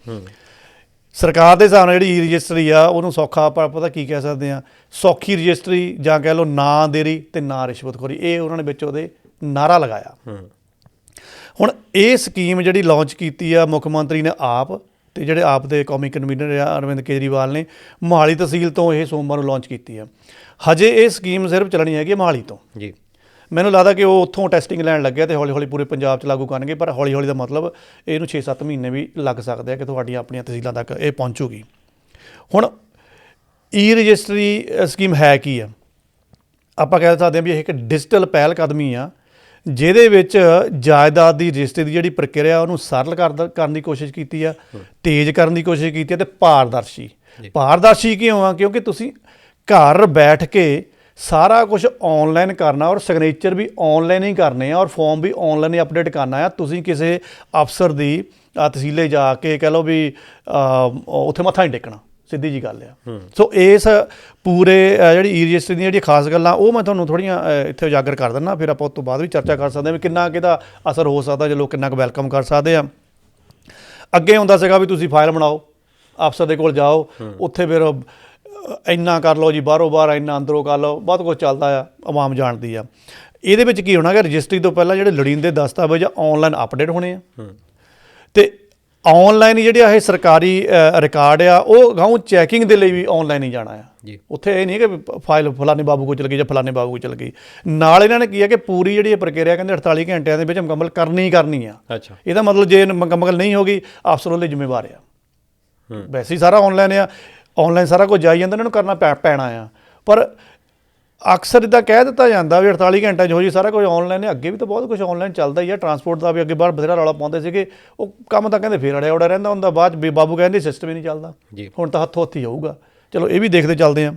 ਸਰਕਾਰ ਦੇ ਹਿਸਾਬ ਨਾਲ ਜਿਹੜੀ ਰਜਿਸਟਰੀ ਆ ਉਹਨੂੰ ਸੌਖਾ ਆਪਾਂ ਪਤਾ ਕੀ ਕਹਿ ਸਕਦੇ ਆ। ਸੌਖੀ ਰਜਿਸਟਰੀ ਜਾਂ ਕਹਿ ਲਓ ਨਾ ਦੇਰੀ ਤੇ ਨਾ ਰਿਸ਼ਵਤਖੋਰੀ ਇਹ ਉਹਨਾਂ ਨੇ ਵਿੱਚ ਉਹਦੇ ਨਾਰਾ ਲਗਾਇਆ। ਹੁਣ ਇਹ ਸਕੀਮ ਜਿਹੜੀ ਲਾਂਚ ਕੀਤੀ ਆ ਮੁੱਖ ਮੰਤਰੀ ਨੇ ਆਪ ਤੇ ਜਿਹੜੇ ਆਪ ਦੇ ਕੌਮੀ ਕਨਵੀਨਰ ਆ ਅਰਵਿੰਦ ਕੇਜਰੀਵਾਲ ਨੇ ਮੋਹਾਲੀ ਤਹਿਸੀਲ ਤੋਂ ਇਹ ਸੋਮਵਾਰ ਨੂੰ ਲਾਂਚ ਕੀਤੀ ਆ। ਹਜੇ ਇਹ ਸਕੀਮ ਸਿਰਫ ਚੱਲਣੀ ਹੈਗੀ ਮੋਹਾਲੀ ਤੋਂ। ਜੀ। ਮੈਨੂੰ ਲੱਗਦਾ ਕਿ ਉਹ ਉੱਥੋਂ ਟੈਸਟਿੰਗ ਲੈਣ ਲੱਗਿਆ ਤੇ ਹੌਲੀ ਹੌਲੀ ਪੂਰੇ ਪੰਜਾਬ 'ਚ ਲਾਗੂ ਕਰਨਗੇ ਪਰ ਹੌਲੀ ਹੌਲੀ ਦਾ ਮਤਲਬ ਇਹਨੂੰ 6-7 ਮਹੀਨੇ ਵੀ ਲੱਗ ਸਕਦੇ ਆ ਕਿ ਤੁਹਾਡੀਆਂ ਆਪਣੀਆਂ ਤਹਿਸੀਲਾਂ ਤੱਕ ਇਹ ਪਹੁੰਚੂਗੀ। ਹੁਣ ਈ ਰਜਿਸਟਰੀ ਸਕੀਮ ਹੈ ਕੀ ਆ? ਆਪਾਂ ਕਹਿ ਸਕਦੇ ਹਾਂ ਵੀ ਇਹ ਇੱਕ ਡਿਜੀਟਲ ਪਹਿਲ ਕਦਮੀ ਆ। ਜਿਹਦੇ ਵਿੱਚ ਜਾਇਦਾਦ ਦੀ ਰਜਿਸਟਰੀ ਦੀ ਜਿਹੜੀ ਪ੍ਰਕਿਰਿਆ ਉਹਨੂੰ ਸਰਲ ਕਰਨ ਦੀ ਕੋਸ਼ਿਸ਼ ਕੀਤੀ ਆ ਤੇਜ਼ ਕਰਨ ਦੀ ਕੋਸ਼ਿਸ਼ ਕੀਤੀ ਆ ਤੇ ਪਾਰਦਰਸ਼ੀ। ਪਾਰਦਰਸ਼ੀ ਕਿਉਂ ਆ? ਕਿਉਂਕਿ ਤੁਸੀਂ ਘਰ ਬੈਠ ਕੇ ਸਾਰਾ ਕੁਝ ਆਨਲਾਈਨ ਕਰਨਾ ਔਰ ਸਿਗਨੇਚਰ ਵੀ ਆਨਲਾਈਨ ਹੀ ਕਰਨੇ ਆ ਔਰ ਫਾਰਮ ਵੀ ਆਨਲਾਈਨ ਹੀ ਅਪਡੇਟ ਕਰਨਾ ਆ। ਤੁਸੀਂ ਕਿਸੇ ਅਫਸਰ ਦੀ ਤਹਿਸੀਲੇ ਜਾ ਕੇ ਕਹ ਲਓ ਵੀ ਉੱਥੇ ਮੱਥਾ ਨਹੀਂ ਟੇਕਣਾ। ਸਿੱਧੀ ਜੀ ਗੱਲ ਆ। ਸੋ ਇਸ ਪੂਰੇ ਜਿਹੜੀ ਈ ਰਜਿਸਟਰੀ ਦੀਆਂ ਜਿਹੜੀਆਂ ਖਾਸ ਗੱਲਾਂ ਉਹ ਮੈਂ ਤੁਹਾਨੂੰ ਥੋੜੀਆਂ ਇੱਥੇ ਉਜਾਗਰ ਕਰ ਦਿੰਦਾ ਫਿਰ ਆਪਾਂ ਉਸ ਤੋਂ ਬਾਅਦ ਵੀ ਚਰਚਾ ਕਰ ਸਕਦੇ ਹਾਂ ਵੀ ਕਿੰਨਾ ਕਿਹਦਾ ਅਸਰ ਹੋ ਸਕਦਾ ਜੇ ਲੋਕ ਕਿੰਨਾ ਕੁ ਵੈਲਕਮ ਕਰ ਸਕਦੇ ਆ। ਅੱਗੇ ਹੁੰਦਾ ਸੀਗਾ ਵੀ ਤੁਸੀਂ ਫਾਈਲ ਬਣਾਓ ਅਫਸਰ ਦੇ ਕੋਲ ਜਾਓ ਉੱਥੇ ਫਿਰ ਇੰਨਾ ਕਰ ਲਓ ਜੀ ਬਾਹਰੋਂ ਬਾਹਰ ਇੰਨਾ ਅੰਦਰੋਂ ਕਰ ਲਓ ਬਹੁਤ ਕੁਝ ਚੱਲਦਾ ਆ ਆਵਾਮ ਜਾਣਦੀ ਆ। ਇਹਦੇ ਵਿੱਚ ਕੀ ਹੋਣਾ ਕਿ ਰਜਿਸਟਰੀ ਤੋਂ ਪਹਿਲਾਂ ਜਿਹੜੇ ਲੋੜੀਂਦੇ ਦਸਤਾਵੇਜ਼ ਆਨਲਾਈਨ ਅਪਡੇਟ ਹੋਣੇ ਆ। ਤੇ ਆਨਲਾਈਨ ਜਿਹੜੇ ਆ ਇਹ ਸਰਕਾਰੀ ਰਿਕਾਰਡ ਆ ਉਹ ਗਾਉਂ ਚੈਕਿੰਗ ਦੇ ਲਈ ਵੀ ਆਨਲਾਈਨ ਹੀ ਜਾਣਾ ਆ। ਜੀ। ਉੱਥੇ ਇਹ ਨਹੀਂ ਕਿ ਫਾਈਲ ਫਲਾਣੇ ਬਾਬੂ ਕੋਲ ਚਲ ਗਈ ਜਾਂ ਫਲਾਣੇ ਬਾਬੂ ਕੋਲ ਚਲ ਗਈ। ਨਾਲ ਇਹਨਾਂ ਨੇ ਕੀ ਹੈ ਕਿ ਪੂਰੀ ਜਿਹੜੀ ਇਹ ਪ੍ਰਕਿਰਿਆ ਕਹਿੰਦੇ 48 ਘੰਟਿਆਂ ਦੇ ਵਿੱਚ ਮੁਕੰਮਲ ਕਰਨੀ ਹੀ ਕਰਨੀ ਆ। ਅੱਛਾ। ਇਹਦਾ ਮਤਲਬ ਜੇ ਮੁਕੰਮਲ ਨਹੀਂ ਹੋਗੀ ਅਫਸਰ ਉਹਦੇ ਜ਼ਿੰਮੇਵਾਰ ਆ। ਵੈਸੇ ਹੀ ਸਾਰਾ ਆਨਲਾਈਨ ਆ। ਆਨਲਾਈਨ ਸਾਰਾ ਕੁਝ ਜਾਈ ਜਾਂਦਾ ਇਹਨਾਂ ਨੂੰ ਕਰਨਾ ਪੈਣਾ ਆ। ਪਰ ਅਕਸਰ ਇਦਾਂ ਕਹਿ ਦਿੱਤਾ ਜਾਂਦਾ ਵੀ 48 ਘੰਟਿਆਂ 'ਚ ਹੋ ਜੀ ਸਾਰਾ ਕੁਝ ਆਨਲਾਈਨ ਹੈ ਅੱਗੇ ਵੀ ਤਾਂ ਬਹੁਤ ਕੁਝ ਆਨਲਾਈਨ ਚੱਲਦਾ ਹੀ ਆ। ਟਰਾਂਸਪੋਰਟ ਦਾ ਵੀ ਅੱਗੇ ਬਾਹਰ ਬਥੇਰਾ ਰੌਲਾ ਪਾਉਂਦੇ ਸੀਗੇ। ਉਹ ਕੰਮ ਤਾਂ ਕਹਿੰਦੇ ਫੇਰ ਅੜਿਆ ਉੜਾ ਰਹਿੰਦਾ ਹੁੰਦਾ। ਬਾਅਦ ਵੀ ਬਾਬੂ ਕਹਿੰਦੇ ਸਿਸਟਮ ਹੀ ਨਹੀਂ ਚੱਲਦਾ। ਹੁਣ ਤਾਂ ਹੱਥੋਂ ਹੱਥੀ ਹੋਊਗਾ ਚਲੋ ਇਹ ਵੀ ਦੇਖਦੇ ਚੱਲਦੇ ਆ।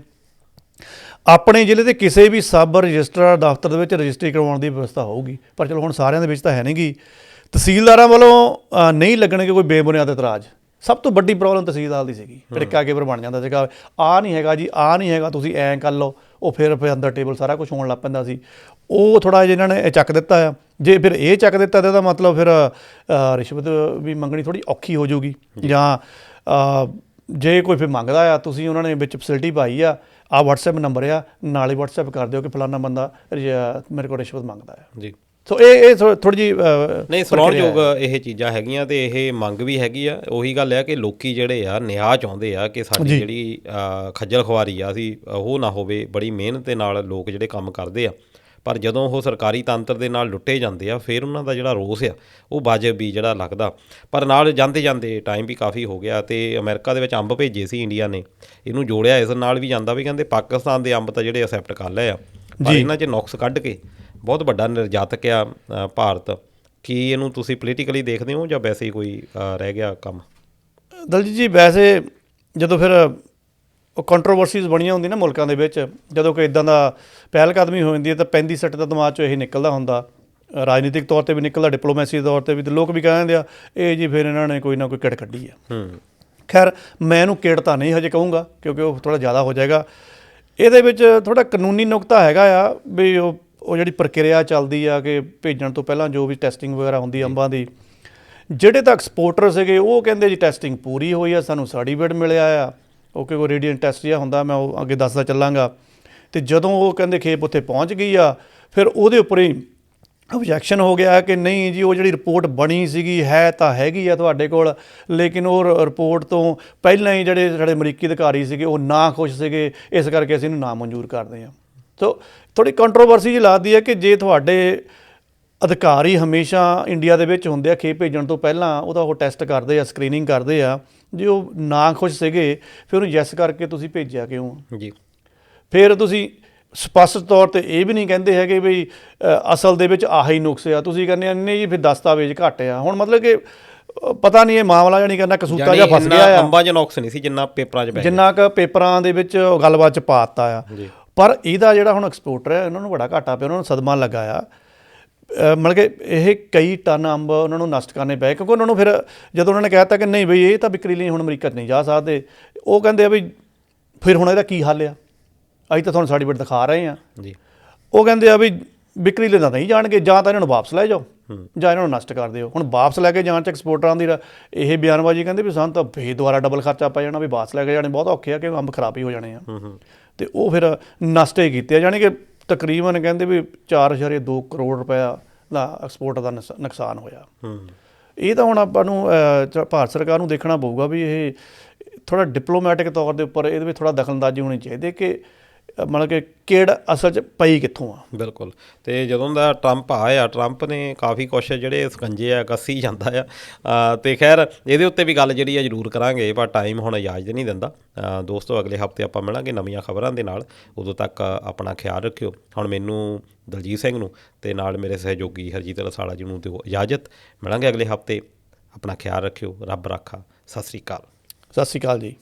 ਆਪਣੇ ਜ਼ਿਲ੍ਹੇ ਦੇ ਕਿਸੇ ਵੀ ਸਬ ਰਜਿਸਟਰਾਰ ਦਫ਼ਤਰ ਦੇ ਵਿੱਚ ਰਜਿਸਟਰੀ ਕਰਵਾਉਣ ਦੀ ਵਿਵਸਥਾ ਹੋਊਗੀ। ਪਰ ਚਲੋ ਹੁਣ ਸਾਰਿਆਂ ਦੇ ਵਿੱਚ ਤਾਂ ਹੈ ਨਹੀਂਗੀ ਤਹਿਸੀਲਦਾਰਾਂ ਵੱਲੋਂ ਨਹੀਂ ਲੱਗਣਗੇ ਕੋਈ ਬੇਬੁਨਿਆਦ ਇਤਰਾਜ਼। ਸਭ ਤੋਂ ਵੱਡੀ ਪ੍ਰੋਬਲਮ ਤਹਿਸੀਲਦਾਰ ਦੀ ਸੀਗੀ। ਟਿੱਕਾ ਕੇ ਪਰ ਬਣ ਜਾਂਦਾ ਸੀਗਾ। ਆ ਨਹੀਂ ਹੈਗਾ ਜੀ ਆ ਨਹੀਂ ਹੈਗਾ ਤੁਸੀਂ ਐਂ ਕਰ ਲਓ। ਉਹ ਫਿਰ ਫਿਰ ਅੰਦਰ ਟੇਬਲ ਸਾਰਾ ਕੁਝ ਹੋਣ ਲੱਗ ਪੈਂਦਾ ਸੀ। ਉਹ ਥੋੜਾ ਜਿਹਾ ਇਹਨਾਂ ਨੇ ਇਹ ਚੱਕ ਦਿੱਤਾ ਆ। ਜੇ ਫਿਰ ਇਹ ਚੱਕ ਦਿੱਤਾ ਤਾਂ ਮਤਲਬ ਫਿਰ ਰਿਸ਼ਵਤ ਵੀ ਮੰਗਣੀ ਥੋੜੀ ਔਖੀ ਹੋ ਜਾਊਗੀ। ਜਾਂ ਜੇ ਕੋਈ ਫਿਰ ਮੰਗਦਾ ਆ, ਤੁਸੀਂ ਉਹਨਾਂ ਨੇ ਵਿੱਚ ਫੈਸਿਲਿਟੀ ਪਾਈ ਆ ਆ WhatsApp ਨੰਬਰ ਆ, ਨਾਲੇ WhatsApp ਕਰ ਦਿਓ ਕਿ ਫਲਾਨਾ ਬੰਦਾ ਰਿਜ- ਮੇਰੇ ਕੋਲ ਰਿਸ਼ਵਤ ਮੰਗਦਾ ਆ। ਜੀ। ਸੋ ਇਹ ਇਹ ਥੋੜੀ ਜੀ ਨਹੀਂ ਸੁਣਾਉਣਯੋਗ ਇਹ ਚੀਜ਼ਾਂ ਹੈਗੀਆਂ ਤੇ ਇਹ ਮੰਗ ਵੀ ਹੈਗੀ ਆ। ਉਹੀ ਗੱਲ ਆ ਕਿ ਲੋਕੀ ਜਿਹੜੇ ਆ ਨਿਆਂ ਚਾਹੁੰਦੇ ਆ ਕਿ ਸਾਡੀ। ਜਿਹੜੀ ਖੱਜਲ ਖਵਾਰੀ ਆ ਅਸੀਂ ਉਹ ਨਾ ਹੋਵੇ ਬੜੀ ਮਿਹਨਤ ਦੇ ਨਾਲ ਲੋਕ ਜਿਹੜੇ ਕੰਮ ਕਰਦੇ ਆ। ਪਰ ਜਦੋਂ ਉਹ ਸਰਕਾਰੀ ਤੰਤਰ ਦੇ ਨਾਲ ਲੁੱਟੇ ਜਾਂਦੇ ਆ ਫਿਰ ਉਹਨਾਂ ਦਾ ਜਿਹੜਾ ਰੋਸ ਆ ਉਹ ਵਾਜਬ ਵੀ ਜਿਹੜਾ ਲੱਗਦਾ। ਪਰ ਨਾਲ ਜਾਂਦੇ ਜਾਂਦੇ ਟਾਈਮ ਵੀ ਕਾਫੀ ਹੋ ਗਿਆ ਤੇ ਅਮਰੀਕਾ ਦੇ ਵਿੱਚ ਅੰਬ ਭੇਜੇ ਸੀ ਇੰਡੀਆ ਨੇ। ਇਹਨੂੰ ਜੋੜਿਆ ਇਸ ਨਾਲ ਵੀ ਜਾਂਦਾ ਵੀ ਕਹਿੰਦੇ ਪਾਕਿਸਤਾਨ ਦੇ ਅੰਬ ਤਾਂ ਜਿਹੜੇ ਅਸੈਪਟ ਕਰ ਲਏ ਆ। ਪਰ। ਇਹਨਾਂ 'ਚ ਨੁਕਸ ਕੱਢ ਕੇ ਬਹੁਤ ਵੱਡਾ ਨਿਰਯਾਤਕ ਆ ਭਾਰਤ। ਕੀ ਇਹਨੂੰ ਤੁਸੀਂ ਪੋਲੀਟੀਕਲੀ ਦੇਖਦੇ ਹੋ ਜਾਂ ਵੈਸੇ ਹੀ ਕੋਈ ਰਹਿ ਗਿਆ ਕੰਮ? ਦਲਜੀਤ ਜੀ ਵੈਸੇ ਜਦੋਂ ਫਿਰ ਉਹ ਕੰਟਰੋਵਰਸੀਜ਼ ਬਣੀਆਂ ਹੁੰਦੀਆਂ ਨਾ ਮੁਲਕਾਂ ਦੇ ਵਿੱਚ ਜਦੋਂ ਕੋਈ ਇਦਾਂ ਦਾ ਪਹਿਲ ਕਦਮੀ ਹੋ ਜਾਂਦੀ ਹੈ ਤਾਂ ਪੈਂਦੀ ਸੱਟ ਦਾ ਦਿਮਾਗ 'ਚੋਂ ਇਹ ਨਿਕਲਦਾ ਹੁੰਦਾ। ਰਾਜਨੀਤਿਕ ਤੌਰ ਤੇ ਵੀ ਨਿਕਲਦਾ ਡਿਪਲੋਮੈਸੀ ਦੇ ਤੌਰ ਤੇ ਵੀ ਤੇ ਲੋਕ ਵੀ ਕਹਿੰਦੇ ਆ ਇਹ ਜੀ ਫਿਰ ਇਹਨਾਂ ਨੇ ਕੋਈ ਨਾ ਕੋਈ ਕਿੜ ਕੱਢੀ ਆ। ਹੂੰ। ਖੈਰ ਮੈਂ ਇਹਨੂੰ ਕਿੜ ਤਾਂ ਨਹੀਂ ਹਜੇ ਕਹੂੰਗਾ ਕਿਉਂਕਿ ਉਹ ਥੋੜਾ ਜ਼ਿਆਦਾ ਹੋ ਜਾਏਗਾ। ਇਹਦੇ ਵਿੱਚ ਥੋੜਾ ਕਾਨੂੰਨੀ ਨੁਕਤਾ ਹੈਗਾ ਆ ਵੀ ਉਹ ਉਹ ਜਿਹੜੀ ਪ੍ਰਕਿਰਿਆ ਚੱਲਦੀ ਆ ਕਿ ਭੇਜਣ ਤੋਂ ਪਹਿਲਾਂ ਜੋ ਵੀ ਟੈਸਟਿੰਗ ਵਗੈਰਾ ਹੁੰਦੀ ਅੰਬਾਂ ਦੀ ਜਿਹੜੇ ਤਾਂ ਐਕਸਪੋਰਟਰ ਸੀਗੇ ਉਹ ਕਹਿੰਦੇ ਜੀ ਟੈਸਟਿੰਗ ਪੂਰੀ ਹੋਈ ਆ ਸਾਨੂੰ ਸਰਟੀਫਿਕੇਟ ਮਿਲਿਆ ਆ। ਓਕੇ ਕੋਈ ਰੇਡੀਅੰਟ ਟੈਸਟ ਜਿਹਾ ਹੁੰਦਾ ਮੈਂ ਉਹ ਅੱਗੇ ਦੱਸਦਾ ਚੱਲਾਂਗਾ। ਤੇ ਜਦੋਂ ਉਹ ਕਹਿੰਦੇ ਖੇਪ ਉੱਥੇ ਪਹੁੰਚ ਗਈ ਆ ਫਿਰ ਉਹਦੇ ਉੱਪਰ ਹੀ ਆਬਜੈਕਸ਼ਨ ਹੋ ਗਿਆ ਕਿ ਨਹੀਂ ਜੀ ਉਹ ਜਿਹੜੀ ਰਿਪੋਰਟ ਬਣੀ ਸੀਗੀ ਹੈ ਤਾਂ ਹੈਗੀ ਆ ਤੁਹਾਡੇ ਕੋਲ ਲੇਕਿਨ ਉਹ ਰਿਪੋਰਟ ਤੋਂ ਪਹਿਲਾਂ ਹੀ ਜਿਹੜੇ ਸਾਡੇ ਅਮਰੀਕੀ ਅਧਿਕਾਰੀ ਸੀਗੇ ਉਹ ਨਾ ਖੁਸ਼ ਸੀਗੇ ਇਸ ਕਰਕੇ ਅਸੀਂ ਇਹਨੂੰ ਨਾ ਮਨਜ਼ੂਰ ਕਰਦੇ ਹਾਂ ਸੋ ਥੋੜੀ ਕੰਟਰੋਵਰਸੀ ਜੀ ਲੱਗਦੀ ਹੈ ਕਿ ਜੇ ਤੁਹਾਡੇ ਅਧਿਕਾਰੀ ਹਮੇਸ਼ਾ ਇੰਡੀਆ ਦੇ ਵਿੱਚ ਹੁੰਦੇ ਆ ਖੇਪ ਭੇਜਣ ਤੋਂ ਪਹਿਲਾਂ ਉਹਦਾ ਉਹ ਟੈਸਟ ਕਰਦੇ ਆ ਸਕਰੀਨਿੰਗ ਕਰਦੇ ਆ ਜੇ ਉਹ ਨਾ ਖੁਸ਼ ਸੀਗੇ ਫਿਰ ਉਹਨੂੰ ਯੈਸ ਕਰਕੇ ਤੁਸੀਂ ਭੇਜਿਆ ਕਿਉਂ? ਜੀ। ਫਿਰ ਤੁਸੀਂ ਸਪਸ਼ਟ ਤੌਰ ਤੇ ਇਹ ਵੀ ਨਹੀਂ ਕਹਿੰਦੇ ਹੈਗੇ ਵੀ ਅਸਲ ਦੇ ਵਿੱਚ ਆਹੀ ਨੁਕਸ ਆ। ਤੁਸੀਂ ਕਹਿੰਦੇ ਆ ਨਹੀਂ ਜੀ ਫਿਰ ਦਸਤਾਵੇਜ਼ ਘੱਟ ਆ। ਹੁਣ ਮਤਲਬ ਕਿ ਪਤਾ ਨਹੀਂ ਇਹ ਮਾਮਲਾ ਜਾਨੀ ਕਰਨਾ ਕਸੂਤਾ ਜਾਂ ਫਸ ਗਿਆ ਆ। ਅੰਬਾਂ 'ਚ ਨੁਕਸ ਨਹੀਂ ਸੀ ਜਿੰਨਾ ਪੇਪਰਾਂ 'ਚ ਪੈ ਗਿਆ। ਜਿੰਨਾ ਕ ਪੇਪਰਾਂ ਦੇ ਵਿੱਚ ਗੱਲਬਾਤ ਚ ਪਾਤਾ ਆ। ਜੀ। ਪਰ ਇਹਦਾ ਜਿਹੜਾ ਹੁਣ ਐਕਸਪੋਰਟਰ ਹੈ ਉਹਨਾਂ ਨੂੰ ਬੜਾ ਘਾਟਾ ਪਿਆ ਉਹਨਾਂ ਨੂੰ ਸਦਮਾ ਲੱਗਾ ਆ ਅ, ਮਤਲਬ ਕਿ ਇਹ ਕਈ ਟਨ ਅੰਬ ਉਹਨਾਂ ਨੂੰ ਨਸ਼ਟ ਕਰਨੇ ਪਏ ਕਿਉਂਕਿ ਉਹਨਾਂ ਨੂੰ ਫਿਰ ਜਦੋਂ ਉਹਨਾਂ ਨੇ ਕਹਿਤਾ ਕਿ ਨਹੀਂ ਬਈ ਇਹ ਤਾਂ ਵਿਕਰੀ ਲਈ ਹੁਣ ਅਮਰੀਕਾ 'ਚ ਨਹੀਂ ਜਾ ਸਕਦੇ ਉਹ ਕਹਿੰਦੇ ਆ ਵੀ ਫਿਰ ਹੁਣ ਇਹਦਾ ਕੀ ਹੱਲ ਆ? ਅਸੀਂ ਤਾਂ ਤੁਹਾਨੂੰ ਸਰਟੀਫਿਕੇਟ ਦਿਖਾ ਰਹੇ ਆ ਜੀ। ਉਹ ਕਹਿੰਦੇ ਆ ਵੀ ਵਿਕਰੀ ਲਈ ਤਾਂ ਨਹੀਂ ਜਾਣਗੇ ਜਾਂ ਤਾਂ ਇਹਨਾਂ ਨੂੰ ਵਾਪਸ ਲੈ ਜਾਓ ਜਾਂ ਇਹਨਾਂ ਨੂੰ ਨਸ਼ਟ ਕਰ ਦਿਓ। ਹੁਣ ਵਾਪਸ ਲੈ ਕੇ ਜਾਣ ਚ ਐਕਸਪੋਰਟਰਾਂ ਦੀ ਇਹ ਬਿਆਨਬਾਜ਼ੀ ਕਹਿੰਦੇ ਵੀ ਸਾਨੂੰ ਤਾਂ ਫੇਰ ਦੁਬਾਰਾ ਡਬਲ ਖਰਚਾ ਪੈ ਜਾਣਾ ਵੀ ਵਾਪਸ ਲੈ ਕੇ ਜਾਣੇ ਬਹੁਤ ਔਖੇ ਆ ਕਿ ਅੰਬ ਖਰਾਬ ਹੀ ਹੋ ਜਾਣੇ ਆ। ਤੇ ਉਹ ਫਿਰ ਨਸ਼ਟ ਕੀਤੇ ਜਾਣੀ ਕਿ ਤਕਰੀਬਨ ਕਹਿੰਦੇ ਵੀ 4.2 ਕਰੋੜ ਰੁਪਇਆ ਦਾ ਐਕਸਪੋਰਟ ਦਾ ਨੁਕਸ- ਨੁਕਸਾਨ ਹੋਇਆ। ਹੂੰ। ਇਹ ਤਾਂ ਹੁਣ ਆਪਾਂ ਨੂੰ ਭਾਰਤ ਸਰਕਾਰ ਨੂੰ ਦੇਖਣਾ ਪਊਗਾ ਵੀ ਇਹ ਥੋੜਾ ਡਿਪਲੋਮੈਟਿਕ ਤੌਰ ਦੇ ਉੱਪਰ ਇਹਦੇ ਵਿੱਚ ਥੋੜਾ ਦਖਲਅੰਦਾਜ਼ੀ ਹੋਣੀ ਚਾਹੀਦੀ ਕਿ ਮਤਲਬ ਕਿ ਕਿਹੜ ਅਸਲ 'ਚ ਪਈ ਕਿੱਥੋਂ ਆ? ਬਿਲਕੁਲ। ਤੇ ਜਦੋਂ ਦਾ ਟਰੰਪ ਆਇਆ ਟਰੰਪ ਨੇ ਕਾਫੀ ਕੁਛ ਜਿਹੜੇ ਸਕੰਜੇ ਆ ਕੱਸੀ ਜਾਂਦਾ ਆ। ਤੇ ਖੈਰ ਇਹਦੇ ਉੱਤੇ ਵੀ ਗੱਲ ਜਿਹੜੀ ਆ ਜ਼ਰੂਰ ਕਰਾਂਗੇ ਪਰ ਟਾਈਮ ਹੁਣ ਇਜਾਜ਼ਤ ਨਹੀਂ ਦਿੰਦਾ। ਦੋਸਤੋ ਅਗਲੇ ਹਫ਼ਤੇ ਆਪਾਂ ਮਿਲਾਂਗੇ ਨਵੀਆਂ ਖਬਰਾਂ ਦੇ ਨਾਲ। ਉਦੋਂ ਤੱਕ ਆਪਣਾ ਖਿਆਲ ਰੱਖਿਓ। ਹੁਣ ਮੈਨੂੰ ਦਲਜੀਤ ਸਿੰਘ ਨੂੰ ਤੇ ਨਾਲ ਮੇਰੇ ਸਹਿਯੋਗੀ ਹਰਜੀਤ ਰਸਾਲਾ ਜੀ ਨੂੰ ਦਿਓ ਇਜਾਜ਼ਤ। ਮਿਲਾਂਗੇ ਅਗਲੇ ਹਫ਼ਤੇ। ਆਪਣਾ ਖਿਆਲ ਰੱਖਿਓ। ਰੱਬ ਰਾਖਾ। ਸਤਿ ਸ੍ਰੀ ਅਕਾਲ। ਸਤਿ ਸ਼੍ਰੀ ਅਕਾਲ ਜੀ।